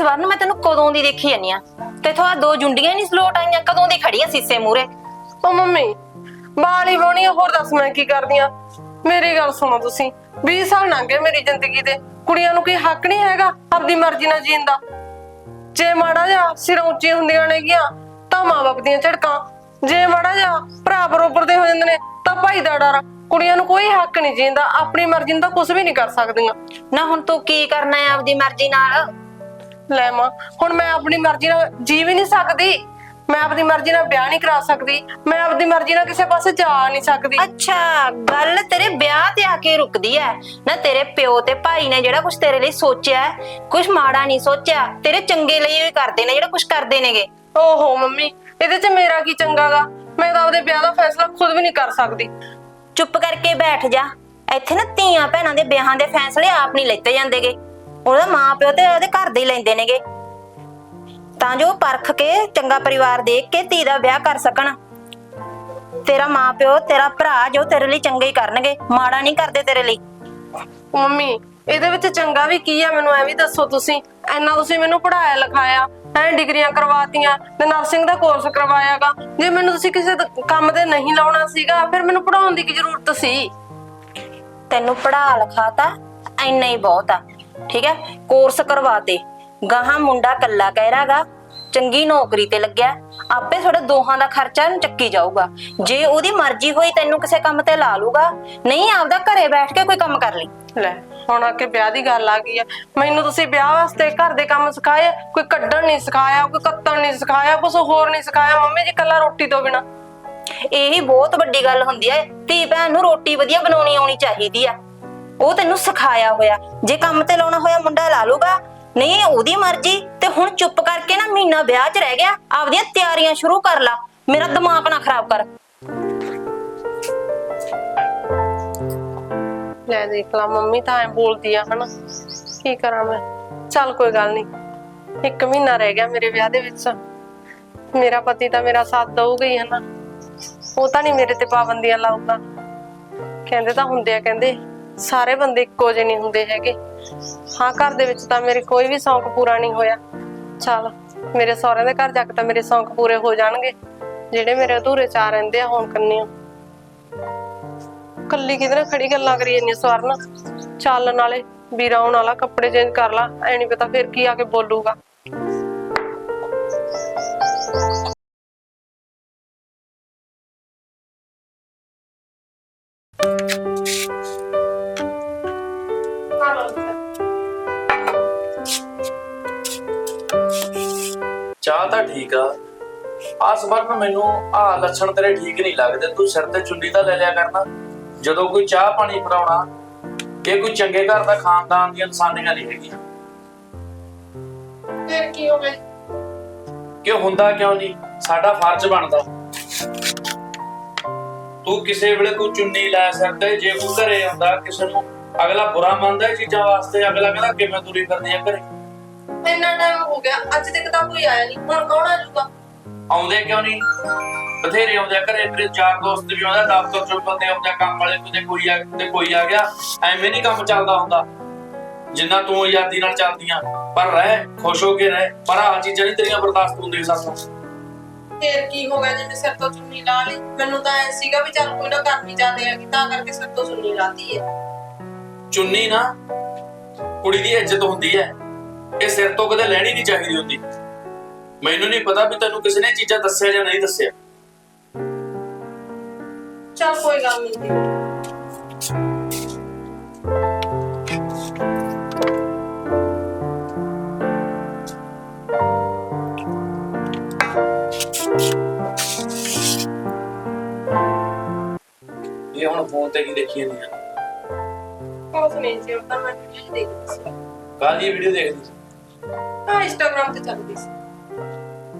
ਸਵਰਨ ਮੈਂ ਤੈਨੂੰ ਕਦੋਂ ਦੀ ਦੇਖੀ ਜਾਨੀ ਆ? ਤੇਥੋਂ ਆ ਦੋ ਜੁੰਡੀਆਂ ਨਹੀਂ ਸਲੋਟ ਆਈਆਂ ਕਦੋਂ ਦੀ ਖੜੀ ਆ ਸੀਸੇ ਮੂਰੇ ਉਹ ਮੰਮੀ ਬਾਲੀ ਬੋਣੀ ਹੋਰ ਦੱਸ ਮੈਂ ਕੀ ਕਰਦੀ ਆ? ਮੇਰੀ ਗੱਲ ਸੁਣੋ ਤੁਸੀਂ। 20 ਸਾਲ ਲੰਘ ਗਏ ਮੇਰੀ ਜ਼ਿੰਦਗੀ ਦੇ। ਕੁੜੀਆਂ ਨੂੰ ਕੋਈ ਹੱਕ ਨਹੀਂ ਹੈਗਾ ਆਪਣੀ ਮਰਜ਼ੀ ਨਾਲ ਜੀਣ ਦਾ। ਜੇ ਮਾੜਾ ਜਿਹਾ ਸਿਰਾਂ ਉੱਚੀਆਂ ਹੁੰਦੀਆਂ ਨੇਗੀਆਂ ਤਾਂ ਮਾਂ-ਬਾਪ ਦੀਆਂ ਝੜਕਾਂ। ਜੇ ਮਾੜਾ ਜਿਹਾ ਭਰਾ ਬਰੋਬਰ ਦੇ ਹੋ ਜਾਂਦੇ ਨੇ ਤਾਂ ਭਾਈ ਦਾ ਡਰ ਕੁੜੀਆਂ ਨੂੰ ਕੋਈ ਹੱਕ ਨਹੀਂ ਜੀਣ ਦਾ ਆਪਣੀ ਮਰਜ਼ੀ ਨਾਲ ਕੁਝ ਵੀ ਨਹੀਂ ਕਰ ਸਕਦੀਆਂ। ਨਾ ਹੁਣ ਤੂੰ ਕੀ ਕਰਨਾ ਹੈ ਆਪਦੀ ਮਰਜ਼ੀ ਨਾਲ? ਲੈ ਮਾਂ ਹੁਣ ਮੈਂ ਆਪਣੀ ਮਰਜ਼ੀ ਨਾਲ ਜੀ ਵੀ ਨਹੀਂ ਸਕਦੀ। ਮੈਂ ਆਪਣੀ ਮਰਜ਼ੀ ਨਾਲ ਵਿਆਹ ਨਹੀਂ ਕਰਾ ਸਕਦੀ। ਮੈਂ ਆਪਣੀ ਮਰਜ਼ੀ ਨਾਲ ਕਿਸੇ ਪਾਸੇ ਜਾ ਨਹੀਂ ਸਕਦੀ। ਅੱਛਾ ਗੱਲ ਤੇਰੇ ਵਿਆਹ ਤੇ ਆ ਕੇ ਰੁਕਦੀ ਐ। ਨਾ ਤੇਰੇ ਪਿਓ ਤੇ ਭਾਈ ਨੇ ਜਿਹੜਾ ਕੁਝ ਤੇਰੇ ਲਈ ਸੋਚਿਆ ਕੁਝ ਮਾੜਾ ਨਹੀਂ ਸੋਚਿਆ ਤੇਰੇ ਚੰਗੇ ਲਈ ਹੀ ਕਰਦੇ ਨੇ ਜਿਹੜਾ ਕੁਝ ਕਰਦੇ ਨੇਗੇ। ਓਹੋ ਮੰਮੀ ਇਹਦੇ 'ਚ ਮੇਰਾ ਕੀ ਚੰਗਾਗਾ ਮੈਂ ਤਾਂ ਆਪਦੇ ਵਿਆਹ ਦਾ ਫੈਸਲਾ ਖੁਦ ਵੀ ਨਹੀਂ ਕਰ ਸਕਦੀ। ਚੁੱਪ ਕਰਕੇ ਬੈਠ ਜਾ। ਇੱਥੇ ਨਾ ਧੀਆਂ ਭੈਣਾਂ ਦੇ ਵਿਆਹਾਂ ਦੇ ਫੈਸਲੇ ਆਪ ਨਹੀਂ ਲੈਤੇ ਜਾਂਦੇਗੇ। ਉਹਦਾ ਮਾਂ ਪਿਓ ਤੇ ਉਹਦੇ ਘਰ ਦੇ ਹੀ ਲੈਂਦੇ ਨੇਗੇ। ਤਾਂ ਜੋ ਪਰਖ ਕੇ ਚੰਗਾ ਪਰਿਵਾਰ ਦੇਖ ਕੇ ਧੀ ਦਾ ਵਿਆਹ ਕਰ ਸਕਣ। ਤੇਰਾ ਮਾਂ ਪਿਓ ਤੇਰਾ ਭਰਾ ਜੋ ਤੇਰੇ ਲਈ ਚੰਗੇ ਹੀ ਕਰਨਗੇ ਮਾੜਾ ਨਹੀਂ ਕਰਦੇ ਤੇਰੇ ਲਈ। ਮੰਮੀ ਇਹਦੇ ਵਿੱਚ ਚੰਗਾ ਵੀ ਕੀ ਆ ਮੈਨੂੰ ਐ ਵੀ ਦੱਸੋ ਤੁਸੀਂ। ਐਨਾ ਤੁਸੀਂ ਮੈਨੂੰ ਪੜਾਇਆ ਲਿਖਾਇਆ ਐ ਡਿਗਰੀਆਂ ਕਰਵਾਤੀਆਂ ਤੇ ਨਰਸਿੰਗ ਦਾ ਕੋਰਸ ਕਰਵਾਇਆਗਾ। ਜੇ ਮੈਨੂੰ ਤੁਸੀਂ ਕਿਸੇ ਦ- ਕੰਮ ਤੇ ਨਹੀਂ ਲਾਉਣਾ ਸੀਗਾ ਫਿਰ ਮੈਨੂੰ ਪੜਾਉਣ ਦੀ ਕੀ ਜ਼ਰੂਰਤ ਸੀ? ਤੈਨੂੰ ਪੜਾ ਲਿਖਾਤਾ ਐਨਾ ਹੀ ਬਹੁਤ ਆ। ਠੀਕ ਹੈ? ਕੋਰਸ ਕਰਵਾ ਦੇ ਗਾਹਾਂ ਮੁੰਡਾ ਕੱਲਾ ਕਹਿ ਰਾਗਾ ਚੰਗੀ ਨੌਕਰੀ ਤੇ ਲੱਗਿਆ। ਆਪੇ ਤੁਹਾਡੇ ਦੋਹਾਂ ਦਾ ਖਰਚਾ ਇਹਨੂੰ ਚੱਕੀ ਜਾਊਗਾ। ਜੇ ਉਹਦੀ ਮਰਜ਼ੀ ਹੋਈ ਤੈਨੂੰ ਕਿਸੇ ਕੰਮ ਤੇ ਲਾ ਲੂਗਾ ਨਹੀਂ ਆਪਦਾ ਘਰੇ ਬੈਠ ਕੇ ਕੋਈ ਕੰਮ ਕਰ ਲਈ ਲੈ ਹੁਣ ਆ ਕੇ ਵਿਆਹ ਦੀ ਗੱਲ ਆ ਗਈ ਆ। ਮੈਨੂੰ ਤੁਸੀਂ ਵਿਆਹ ਵਾਸਤੇ ਘਰ ਦੇ ਕੰਮ ਸਿਖਾਏ ਕੋਈ ਕੱਢਣ ਨਹੀਂ ਸਿਖਾਇਆ ਕੋਈ ਕੱਤਣ ਨਹੀਂ ਸਿਖਾਇਆ ਕੁਝ ਹੋਰ ਨਹੀਂ ਸਿਖਾਇਆ। ਮੰਮੀ ਜੀ ਕੱਲਾ ਰੋਟੀ ਤੋਂ ਬਿਨਾ। ਇਹੀ ਬਹੁਤ ਵੱਡੀ ਗੱਲ ਹੁੰਦੀ ਹੈ ਧੀ ਭੈਣ ਨੂੰ ਰੋਟੀ ਵਧੀਆ ਬਣਾਉਣੀ ਆਉਣੀ ਚਾਹੀਦੀ ਆ। ਉਹ ਤੈਨੂੰ ਸਿਖਾਇਆ ਹੋਇਆ। ਜੇ ਕੰਮ ਤੇ ਲਾਉਣਾ ਹੋਇਆ ਮੁੰਡਾ ਲਾ ਲੂਗਾ ਨਹੀਂ ਉਹਦੀ ਮਰਜ਼ੀ। ਤੇ ਹੁਣ ਚੁੱਪ ਕਰਕੇ ਨਾ ਮਹੀਨਾ ਵਿਆਹ 'ਚ ਰਹਿ ਗਿਆ। ਆਪਦੀਆਂ ਤਿਆਰੀਆਂ ਸ਼ੁਰੂ ਕਰ ਲਾ। ਮੇਰਾ ਦਿਮਾਗ ਨਾ ਖਰਾਬ ਕਰ। ਲੈ ਦੇਖ ਲਾ, ਮੰਮੀ ਤਾਂ ਐ ਬੋਲਦੀ ਆ, ਹਨਾ। ਕੀ ਕਰਾਂ ਮੈਂ? ਚੱਲ ਕੋਈ ਗੱਲ ਨਹੀਂ। ਇੱਕ ਮਹੀਨਾ ਰਹਿ ਗਿਆ ਮੇਰੇ ਵਿਆਹ ਦੇ ਵਿੱਚ। ਮੇਰਾ ਪਤੀ ਤਾਂ ਮੇਰਾ ਸਾਥ ਦਊਗਾ ਹੀ, ਹਨਾ। ਉਹ ਤਾਂ ਨਹੀਂ ਮੇਰੇ ਤੇ ਪਾਬੰਦੀਆਂ ਲਾਊਗਾ। ਕਹਿੰਦੇ ਤਾਂ ਹੁੰਦੇ ਆ, ਕਹਿੰਦੇ। ਸਾਰੇ ਬੰਦੇ ਇੱਕੋ ਜਿਹੇ ਨਹੀਂ ਹੁੰਦੇ ਹੈਗੇ। ਹਾਂ, ਘਰ ਦੇ ਵਿੱਚ ਤਾਂ ਮੇਰੇ ਕੋਈ ਵੀ ਸ਼ੌਂਕ ਪੂਰਾ ਨਹੀਂ ਹੋਇਆ। ਚੱਲ, ਮੇਰੇ ਸਹੁਰਿਆਂ ਦੇ ਘਰ ਜਾ ਕੇ ਤਾਂ ਮੇਰੇ ਸ਼ੌਂਕ ਪੂਰੇ ਹੋ ਜਾਣਗੇ। ਜਿਹੜੇ ਮੇਰੇ ਅਧੂਰੇ ਚਾਹ ਰਹਿੰਦੇ ਆ, ਹੁਣ ਕੰਨਿਓ ਕੱਲੀ ਕਿਧਰ ਨਾਲ ਖੜੀ ਗੱਲਾਂ ਕਰੀ ਜਾਂਦੀ ਸਵਰਨ। ਚੱਲ, ਨਾਲੇ ਵੀਰਾ ਆਉਣ ਵਾਲਾ, ਕੱਪੜੇ ਚੇਂਜ ਕਰ ਲਾ। ਐ ਨਹੀਂ ਪਤਾ ਫਿਰ ਕੀ ਆ ਕੇ ਬੋਲੂਗਾ। ਠੀਕ ਆ। ਆ ਸਬਰ ਮੈਨੂੰ ਆ ਲੱਛਣ ਤੇਰੇ ਠੀਕ ਨਹੀਂ ਲੱਗਦੇ। ਤੂੰ ਸਿਰ ਤੇ ਚੁੰਨੀ ਤਾਂ ਲੈ ਲਿਆ ਕਰਨਾ। ਜਦੋਂ ਕੋਈ ਚਾਹ ਪਾਣੀ ਫੜਾਉਣਾ ਇਹ ਕੋਈ ਚੰਗੇ ਘਰ ਦਾ ਖਾਨਦਾਨ ਦੀਆਂ ਨਿਸ਼ਾਨੀਆਂ ਨਹੀਂ ਹੈਗੀਆਂ। ਫਿਰ ਕੀ ਹੋ ਗਿਆ? ਕਿ ਹੁੰਦਾ ਕਿਉਂ ਨਹੀਂ? ਸਾਡਾ ਫਰਜ਼ ਬਣਦਾ। ਤੂੰ ਕਿਸੇ ਵੇਲੇ ਕੋਈ ਚੁੰਨੀ ਲੈ ਸਕਦੇ ਜੇ ਕੋਈ ਘਰੇ ਆਉਂਦਾ ਕਿਸੇ ਨੂੰ ਅਗਲਾ ਬੁਰਾ ਮੰਨਦਾ ਇਹ ਚੀਜ਼ਾਂ ਵਾਸਤੇ ਅਗਲਾ ਕਹਿੰਦਾ ਕਿਵੇਂ ਤੁਰੀ ਫਿਰਦੀ ਆ ਘਰੇ? ਇੰਨਾ ਟਾਈਮ ਹੋ ਗਿਆ ਅੱਜ ਤੱਕ ਤਾਂ ਕੋਈ ਆਇਆ ਨਹੀਂ ਹੁਣ ਕੌਣ ਆ ਜਾਊਗਾ? ਆਉਂਦੇ ਕਿਉਂ ਨਹੀਂ? ਬਥੇਰੇ ਆਉਂਦੇ ਆ ਘਰੇ ਮੇਰੇ ਚਾਰ ਦੋਸਤ ਵੀ ਆਉਂਦਾ ਦਫ਼ਤਰ ਚੋਂ ਬੰਦੇ ਆਉਂਦੇ ਕੰਮ ਵਾਲੇ ਕਿਤੇ ਕੋਈ ਆ ਕਿਤੇ ਕੋਈ ਆ ਗਿਆ ਐਵੇਂ ਨਹੀਂ ਕੰਮ ਚੱਲਦਾ ਹੁੰਦਾ। ਜਿੰਨਾ ਤੂੰ ਆਜ਼ਾਦੀ ਨਾਲ ਚੱਲਦੀਆਂ ਪਰ ਰਹਿ ਖੁਸ਼ ਹੋ ਕੇ ਰਹਿ ਪਰ ਆ ਚੀਜ਼ਾਂ ਨਹੀਂ ਤੇਰੀਆਂ ਬਰਦਾਸ਼ਤ ਹੁੰਦੀਆਂ ਸਾਥੋਂ ਫੇਰ ਕੀ ਹੋ ਗਿਆ ਜੇ ਮੈਂ ਸਿਰ ਤੋਂ ਚੁੰਨੀ ਲਾ ਲਈ? ਮੈਨੂੰ ਤਾਂ ਐ ਸੀਗਾ ਵੀ ਚੱਲ ਕੋਈ ਨਾ ਕਰਨੀ ਜਾਂਦੇ ਆ ਕਿ ਤਾਂ ਕਰਕੇ ਸਿਰ ਤੋਂ ਚੁੰਨੀ ਲਾਤੀ ਹੈ ਚੁੰਨੀ ਨਾ ਕੁੜੀ ਦੀ ਇੱਜ਼ਤ ਹੁੰਦੀ ਹੈ। ਇਹ ਸਿਰ ਤੋਂ ਕਦੇ ਲੈਣੀ ਨਹੀਂ ਚਾਹੀਦੀ ਹੁੰਦੀ। ਮੈਨੂੰ ਨਹੀਂ ਪਤਾ ਵੀ ਤੈਨੂੰ ਕਿਸੇ ਨੇ ਚੀਜ਼ਾਂ ਦੱਸਿਆ ਜਾਂ ਨਹੀਂ ਦੱਸਿਆ। ਚੱਲ ਕੋਈ ਗੱਲ ਨਹੀਂ। ਇਹ ਹੁਣ ਫੋਨ ਤੇ ਕੀ ਦੇਖੀ ਜਾਂਦੀ ਆ? ਕੁਛ ਨਹੀਂ ਸੀ ਉਹ ਤਾਂ ਮੈਂ ਵੀਡੀਓ ਦੇਖਦੀ ਸੀ। ਕਾਹਦੀ ਵੀਡੀਓ ਦੇਖਦੀ ਸੀ। ਹਾਂ ਇੰਸਟਾਗ੍ਰਾਮ ਤੇ ਚੱਲਦੀ ਸੀ।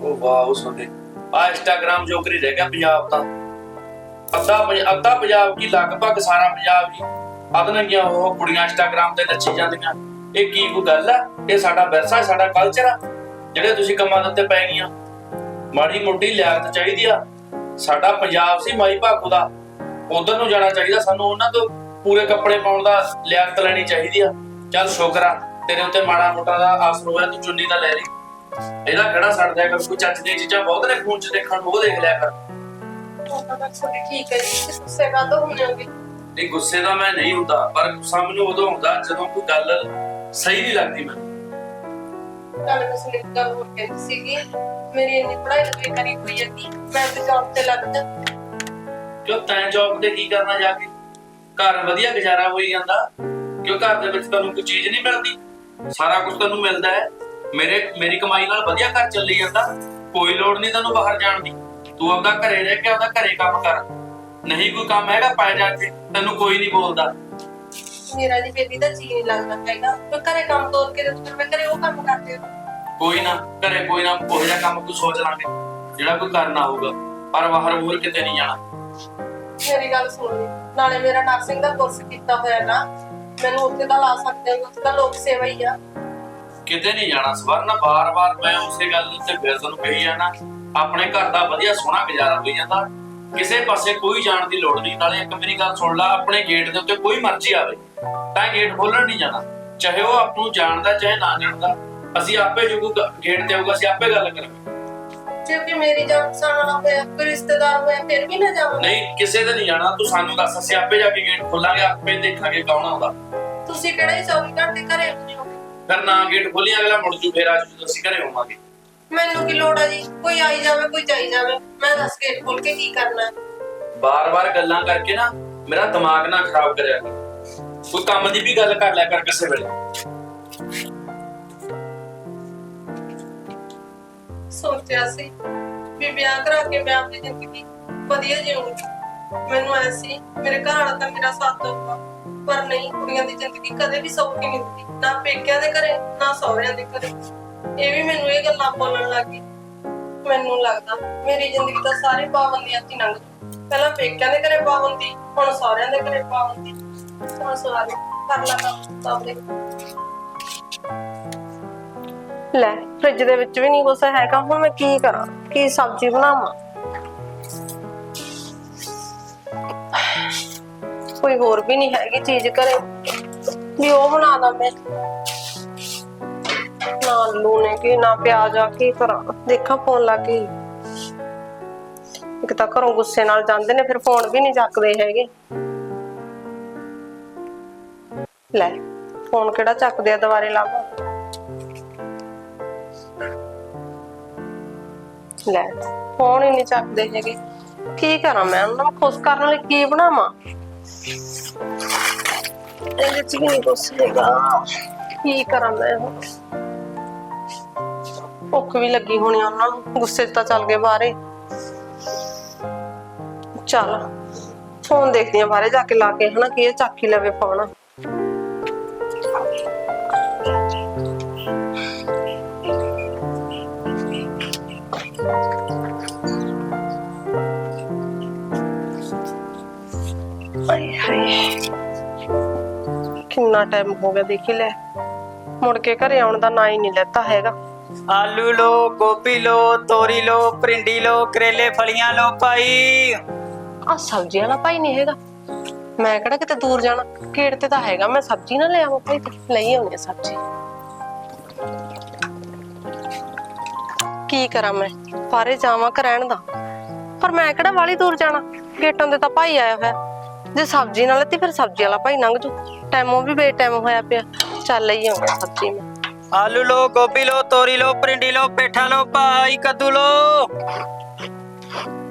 ਉਹ ਵਾਹ ਉਹ ਸੁਣਦੇ ਆ ਇੰਸਟਾਗ੍ਰਾਮ ਜੋਕਰੀ ਰਹਿ ਗਿਆ ਪੰਜਾਬ ਤਾਂ। ਅੱਧਾ ਅੱਧਾ ਪੰਜਾਬ ਕੀ ਲਗਭਗ ਸਾਰਾ ਪੰਜਾਬ ਹੀ। ਅਦਨ ਉਹ ਕੁੜੀਆਂ ਇੰਸਟਾਗ੍ਰਾਮ ਤੇ ਨੱਚੀ ਜਾਂਦੀਆਂ। ਇਹ ਕੀ ਕੋਈ ਗੱਲ ਆ? ਇਹ ਸਾਡਾ ਵਿਰਸਾ ਹੈ, ਸਾਡਾ ਕਲਚਰ ਆ। ਜਿਹੜੇ ਤੁਸੀਂ ਕੰਮਾਂ ਦੇ ਉੱਤੇ ਪੈ ਗਈਆਂ। ਮਾੜੀ ਮੋਟੀ ਲਿਆਕਤ ਚਾਹੀਦੀ ਆ। ਸਾਡਾ ਪੰਜਾਬ ਸੀ ਮਾਈ ਭਾਗੋ ਦਾ। ਉਧਰ ਨੂੰ ਜਾਣਾ ਚਾਹੀਦਾ ਸਾਨੂੰ ਉਹਨਾਂ ਤੋਂ ਪੂਰੇ ਕੱਪੜੇ ਪਾਉਣ ਦਾ ਲਿਆਕਤ ਲੈਣੀ ਚਾਹੀਦੀ ਆ। ਚੱਲ ਸ਼ੁਕਰ ਆ। ਤੇਰੇ ਉੱਤੇ ਮਾੜਾ ਮੋਟਾ ਦਾ ਆਸਰ ਹੋਇਆ ਤੂੰ ਚੁੰਨੀ ਤਾਂ ਲੈ ਲਈ। ਇਹਦਾ ਖੜਾ ਛੱਡ ਦਿਆ ਕਰ ਕੋਈ ਚੱਜ ਦੀਆਂ ਚੀਜ਼ਾਂ ਬਹੁਤ ਨੇ ਫੋਨ 'ਚ ਦੇਖਣ ਨੂੰ ਉਹ ਦੇਖ ਲਿਆ ਕਰ। ਠੀਕ ਹੈ ਜੀ ਗੁੱਸੇ ਕਾ ਤੋਂ ਹੁੰਦੇ ਹੋਗੇ ਨਹੀਂ ਗੁੱਸੇ ਦਾ ਮੈਂ ਨਹੀਂ ਹੁੰਦਾ ਪਰ ਗੁੱਸਾ ਮੈਨੂੰ ਉਦੋਂ ਹੁੰਦਾ ਜਦੋਂ ਕੋਈ ਗੱਲ ਸਹੀ ਨਹੀਂ ਲੱਗਦੀ ਮੈਨੂੰ। ਕੱਲ ਮੈਂ ਸੁਣੀ ਗੱਲ ਹੋ ਕੇ ਸੀਗੀ ਮੇਰੀ ਇੰਨੀ ਪੜ੍ਹਾਈ ਲਿਖਾਈ ਕਰੀ ਹੋਈ ਹੈ ਕਿ ਮੈਂ ਤੇ ਜੌਬ ਤੇ ਲੱਗ ਜਾ। ਕਿਉਂ ਤੈਂ ਜੌਬ ਤੇ ਕੀ ਕਰਨਾ ਜਾ ਕੇ? ਘਰ ਵਧੀਆ ਗੁਜ਼ਾਰਾ ਹੋਈ ਜਾਂਦਾ ਕਿਉਂ ਘਰ ਦੇ ਵਿੱਚ ਤੁਹਾਨੂੰ ਕੋਈ ਚੀਜ਼ ਨਹੀਂ ਮਿਲਦੀ? ਸਾਰਾ ਕੁਝ ਤੁਹਾਨੂੰ ਮਿਲਦਾ ਹੈ। ਮੇਰੇ ਮੇਰੀ ਕਮਾਈ ਨਾਲ ਵਧੀਆ ਘਰ ਚੱਲੀ ਜਾਂਦਾ। ਕੋਈ ਲੋੜ ਨਹੀਂ ਤੈਨੂੰ ਬਾਹਰ ਜਾਣ ਦੀ। ਤੂੰ ਆਪਦਾ ਘਰੇ ਰਹਿ ਕੇ ਆਪਦਾ ਘਰੇ ਕੰਮ ਕਰ। ਨਹੀਂ ਕੋਈ ਕੰਮ ਹੈਗਾ ਪੈ ਜਾ ਕੇ ਤੈਨੂੰ ਕੋਈ ਨਹੀਂ ਬੋਲਦਾ। ਮੇਰਾ ਜੀ ਬੇਬੀ ਦਾ ਜੀ ਨਹੀਂ ਲੱਗਦਾ ਹੈਗਾ। ਘਰੇ ਕੰਮ ਤੋਰ ਕੇ ਤੇ ਮੈਂ ਘਰੇ ਉਹ ਕੰਮ ਕਰਦੇ ਕੋਈ ਨਾ ਘਰੇ ਕੋਈ ਨਾ ਕੋਈ ਜਿਹਾ ਕੰਮ ਕੋਈ ਸੋਚ ਲਾਂਗੇ। ਜਿਹੜਾ ਕੋਈ ਕਰਨਾ ਹੋਊਗਾ। ਪਰ ਬਾਹਰ ਮੂਰ ਕਿਤੇ ਨਹੀਂ ਜਾਣਾ। ਮੇਰੀ ਗੱਲ ਸੁਣ ਲਈ ਨਾਲੇ ਮੇਰਾ ਨਰਸਿੰਗ ਦਾ ਕੋਰਸ ਕੀਤਾ ਹੋਇਆ ਨਾ। ਮੈਨੂੰ ਉੱਥੇ ਤਾਂ ਲਾ ਸਕਦੇ ਹੋ ਉੱਥੇ ਤਾਂ ਲੋਕ ਸੇਵਾ ਹੀ ਆ। ਕਿਤੇ ਨਹੀਂ ਜਾਣਾ, ਸਵਰਨ ਬਾਰ-ਬਾਰ ਮੈਂ ਉਸੇ ਗੱਲ ਤੇ ਫਿਰ ਤੁਹਾਨੂੰ ਕਹੀ ਜਾਣਾ, ਆਪਣੇ ਘਰ ਦਾ ਵਧੀਆ ਸੋਹਣਾ ਗੁਜ਼ਾਰਾ ਹੋਈ ਜਾਂਦਾ। ਕਿਸੇ ਪਾਸੇ ਕੋਈ ਜਾਣ ਦੀ ਲੋੜ ਨਹੀਂ, ਨਾਲੇ ਇੱਕ ਮੇਰੀ ਗੱਲ ਸੁਣ ਲਾ, ਆਪਣੇ ਗੇਟ ਦੇ ਉੱਤੇ ਕੋਈ ਮਰਜ਼ੀ ਆਵੇ, ਤਾਂ ਗੇਟ ਖੋਲਣ ਨਹੀਂ ਜਾਣਾ। ਚਾਹੇ ਉਹ ਆਪ ਨੂੰ ਜਾਣਦਾ, ਚਾਹੇ ਨਾ ਜਾਣਦਾ, ਅਸੀਂ ਆਪੇ ਜੋ ਗੇਟ ਤੇ ਆਊਗਾ, ਅਸੀਂ ਆਪੇ ਗੱਲ ਕਰਾਂਗੇ। ਨਾ ਹੋਇਆ ਕੋਈ ਰਿਸ਼ਤੇਦਾਰ ਹੋਇਆ ਫਿਰ ਵੀ ਨਾ ਜਾਵਾਂ। ਨਹੀਂ ਕਿਸੇ ਦੇ ਨਹੀਂ ਜਾਣਾ। ਤੂੰ ਸਾਨੂੰ ਦੱਸ ਅਸੀਂ ਆਪੇ ਜਾ ਕੇ ਗੇਟ ਖੋਲਾਂਗੇ ਆਪੇ ਦੇਖਾਂਗੇ ਕੌਣ ਆਉਂਦਾ। ਤੁਸੀਂ ਕਿਹੜੇ 24 ਘੰਟੇ ਘਰੇ ਹੁੰਦੇ ਹੋ? ਫਿਰ ਨਾ ਗੇਟ ਖੋਲੀ ਅਗਲਾ ਮੁੜ ਜੂ ਫੇਰ ਅੱਜ ਜਦੋਂ ਅਸੀਂ ਘਰੇ ਹੋਵਾਂਗੇ। ਮੈਨੂੰ ਕੀ ਲੋੜ ਆ ਜੀ? ਕੋਈ ਆਈ ਜਾਵੇ ਕੋਈ ਜਾਈ ਜਾਵੇ। ਮੈਂ ਦੱਸ ਕੇ ਖੋਲ ਕੇ ਕੀ ਕਰਨਾ ਹੈ? ਬਾਰ-ਬਾਰ ਗੱਲਾਂ ਕਰਕੇ ਨਾ ਮੇਰਾ ਦਿਮਾਗ ਨਾ ਖਰਾਬ ਕਰਿਆ ਕਰ। ਕੋਈ ਕੰਮ ਦੀ ਵੀ ਗੱਲ ਕਰ ਲਿਆ ਕਰ ਕਿਸੇ ਵੇਲੇ। ਸੋਚਿਆ ਸੀ ਵੀ ਵਿਆਹ ਕਰਾ ਕੇ ਮੈਂ ਆਪਣੀ ਜ਼ਿੰਦਗੀ ਵਧੀਆ ਜਿਊਂਗੀ। ਮੈਨੂੰ ਐਸੀ ਮੇਰੇ ਘਰ ਵਾਲਾ ਤਾਂ ਮੇਰਾ ਸਾਥ ਦਊਗਾ, ਪਰ ਨਹੀਂ, ਕੁੜੀਆਂ ਦੀ ਜ਼ਿੰਦਗੀ ਕਦੇ ਵੀ ਸੌਖੀ ਨਹੀਂ ਹੁੰਦੀ। ਨਾ ਪੇਕਿਆਂ ਦੇ ਘਰੇ, ਨਾ ਸਹੁਰਿਆਂ ਦੇ ਘਰੇ। ਇਹ ਵੀ ਮੈਨੂੰ ਇਹ ਗੱਲਾਂ ਬੋਲਣ ਲੱਗੀ ਮੈਨੂੰ ਲੱਗਦਾ ਮੇਰੀ ਜ਼ਿੰਦਗੀ ਤਾਂ ਸਾਰੇ ਪਾਬੰਦੀਆਂ 'ਚ ਲੰਘ ਪਹਿਲਾਂ ਪੇਕਿਆਂ ਦੇ ਘਰੇ ਪਾਬੰਦੀ ਹੁਣ ਸਹੁਰਿਆਂ ਦੇ ਘਰੇ ਪਾਬੰਦੀ ਹੁਣ ਸਾਰੇ ਕਰ ਲਾ ਕੰਮ ਸਭ ਲੈ ਫ੍ਰਿਜ ਦੇ ਵਿੱਚ ਵੀ ਨਹੀਂ ਕੁਛ ਹੈਗਾ, ਹੁਣ ਮੈਂ ਕੀ ਕਰਾਂ? ਕੀ ਸਬਜ਼ੀ ਬਣਾਵਾਂ? ਕੋਈ ਹੋਰ ਵੀ ਨਹੀਂ ਹੈਗੀ ਚੀਜ਼ ਘਰੇ। ਵੀ ਉਹ ਬਣਾ ਦਾਂ ਮੈਂ। ਨਾ ਆਲੂ ਨੇ ਕਿ, ਨਾ ਪਿਆਜ਼ ਆ ਕੀ ਕਰਾਂ? ਦੇਖਾਂ ਫੋਨ ਲਾ ਕੇ ਇੱਕ ਤਾਂ ਘਰੋਂ ਗੁੱਸੇ ਨਾਲ ਜਾਂਦੇ ਨੇ, ਫਿਰ ਫੋਨ ਵੀ ਨਹੀਂ ਚੱਕਦੇ ਹੈਗੇ। ਲੈ, ਫੋਨ ਕਿਹੜਾ ਚੱਕਦੇ ਆ ਦੁਬਾਰੇ ਲਾਵਾਂ ਲੈ। ਫੋਨ ਹੀ ਨਹੀਂ ਚੱਕਦੇ ਹੈਗੇ। ਕੀ ਕਰਾਂ ਮੈਂ ਉਹਨਾਂ ਨੂੰ ਖੁਸ਼ ਕਰਨ ਲਈ ਕੀ ਬਣਾਵਾਂ? ਇਹਦੇ ਚ ਵੀ ਨਹੀਂ ਕੁਛ ਹੈਗਾ। ਕੀ ਕਰਾਂ ਮੈਂ ਹੁਣ ਭੁੱਖ ਵੀ ਲੱਗੀ ਹੋਣੀ ਉਹਨਾਂ ਨੂੰ। ਗੁੱਸੇ 'ਚ ਤਾਂ ਚੱਲ ਗਏ ਬਾਹਰੇ। ਚੱਲ, ਫੋਨ ਦੇਖਦੀ ਆ ਬਾਹਰੇ ਜਾ ਕੇ ਲਾ ਕੇ, ਹਨਾ, ਕੀ ਇਹ ਚੱਕ ਹੀ ਲਵੇ ਫੋਨ। ਹਾਏ ਕਿੰਨਾ ਟਾਈਮ ਹੋ ਗਿਆ ਦੇਖੀ ਲੈ। ਮੁੜ ਕੇ ਘਰੇ ਆਉਣ ਦਾ ਨਾਂ ਹੀ ਨਹੀਂ ਲੈਤਾ ਹੈਗਾ। ਆਲੂ ਲੋ ਗੋਭੀ ਲੋ ਤੋਰੀ ਲੋ ਭਿੰਡੀ ਲੋ ਕਰੇਲੇ ਫਲੀਆਂ ਲੋ ਭਾਈ। ਆ ਸਬਜ਼ੀ ਵਾਲਾ ਭਾਈ ਨਹੀਂ ਹੈਗਾ। ਮੈਂ ਕਿਹੜਾ ਕਿਤੇ ਦੂਰ ਜਾਣਾ। ਗੇਟ ਤੇ ਤਾਂ ਹੈਗਾ। ਮੈਂ ਸਬਜ਼ੀ ਨਾ ਲੈ ਆਵਾਂ ਭਾਈ ਤੇ ਲਈ ਆਉਣੀ ਸਬਜ਼ੀ। ਕੀ ਕਰਾਂ ਮੈਂ? ਬਾਰੇ ਜਾਵਾਂ ਕਿ ਰਹਿਣ ਦਾ। ਪਰ ਮੈਂ ਕਿਹੜਾ ਵਾਲੀ ਦੂਰ ਜਾਣਾ? ਗੇਟਾਂ ਦੇ ਤਾਂ ਭਾਈ ਆਇਆ ਹੋਇਆ। ਜੇ ਸਬਜ਼ੀ ਨਾਲ ਲੈਤੀ ਫਿਰ ਸਬਜ਼ੀ ਵਾਲਾ ਭਾਈ ਲੰਘ ਜੂ। ਟਾਈਮੋਂ ਵੀ ਬੇ ਟਾਈਮ ਹੋਇਆ ਪਿਆ। ਚੱਲ ਲਈ ਆਉਣੀ ਆ ਸਬਜ਼ੀ ਮੈਂ ਆਲੂ ਲੋ ਗੋਭੀ ਲੋ ਤੋਰੀ ਲੋ ਭਿੰਡੀ ਲੋ ਪੇਠਾ ਲੋ ਭਾਈ ਕੱਦੂ ਲੋ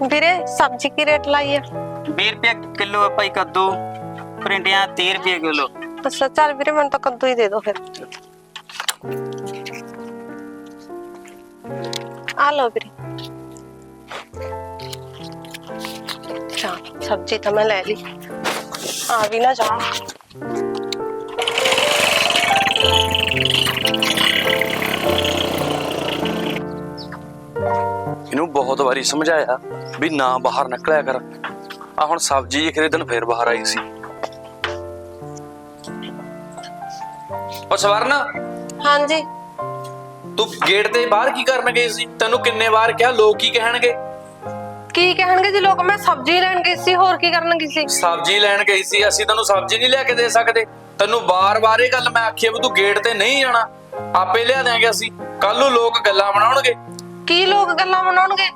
ਵੀਰੇ ਸਬਜ਼ੀ ਕੀ ਰੇਟ ਲਾਈ ਆ? 20 ਰੁਪਏ ਕਿਲੋ ਹੈ ਭਾਈ ਕੱਦੂ। ਭਿੰਡੀਆਂ 30 ਰੁਪਏ ਕਿਲੋ। ਅੱਛਾ ਚੱਲ ਵੀਰੇ ਮੈਨੂੰ ਤਾਂ ਕੱਦੂ ਹੀ ਦੇ ਦਿਓ ਫਿਰ। ਆ ਲਓ ਵੀਰੇ। ਚਲ ਸਬਜ਼ੀ ਤਾਂ ਮੈਂ ਲੈ ਲਈ। ਆ ਵੀ ਨਾ ਜਾ। ਇਹਨੂੰ ਬਹੁਤ ਵਾਰੀ ਸਮਝਾਇਆ ਵੀ ਨਾ ਬਾਹਰ ਨਿਕਲਿਆ ਕਰ। ਆ ਹੁਣ ਸਬਜ਼ੀ ਜੀ ਖਰੀਦਣ ਫੇਰ ਬਾਹਰ ਆਈ ਸੀ। ਉਹ ਸਵਰਨ ਹਾਂਜੀ। ਤੂੰ ਗੇਟ ਤੇ ਬਾਹਰ ਕੀ ਕਰਨ ਗਈ ਸੀ? ਤੈਨੂੰ ਕਿੰਨੇ ਵਾਰ ਕਿਹਾ ਲੋਕ ਕੀ ਕਹਿਣਗੇ? ਕੀ ਕਹਿਣਗੇ ਜੀ ਲੋਕ? ਮੈਂ ਸਬਜ਼ੀ ਲੈਣ ਗਈ ਸੀ ਹੋਰ ਕੀ ਕਰਨ ਗਈ ਸੀ? ਸਬਜ਼ੀ ਲੈਣ ਗਈ ਸੀ ਅਸੀਂ ਤੈਨੂੰ ਸਬਜ਼ੀ ਨਹੀਂ ਲਿਆ ਕੇ ਦੇ ਸਕਦੇ। ਤੈਨੂੰ ਬਾਰ-ਬਾਰ ਇਹ ਗੱਲ ਮੈਂ ਆਖੀ ਆ ਵੀ ਤੂੰ ਗੇਟ ਤੇ ਨਹੀਂ ਜਾਣਾ। ਆਪੇ ਲਿਆ ਦਿਆਂਗੇ ਅਸੀਂ। ਕੱਲ ਨੂੰ ਲੋਕ ਗੱਲਾਂ ਬਣਾਉਣਗੇ। ਕੀ ਲੋਕ ਗੱਲਾਂ ਮਨਾਉਣਗੇ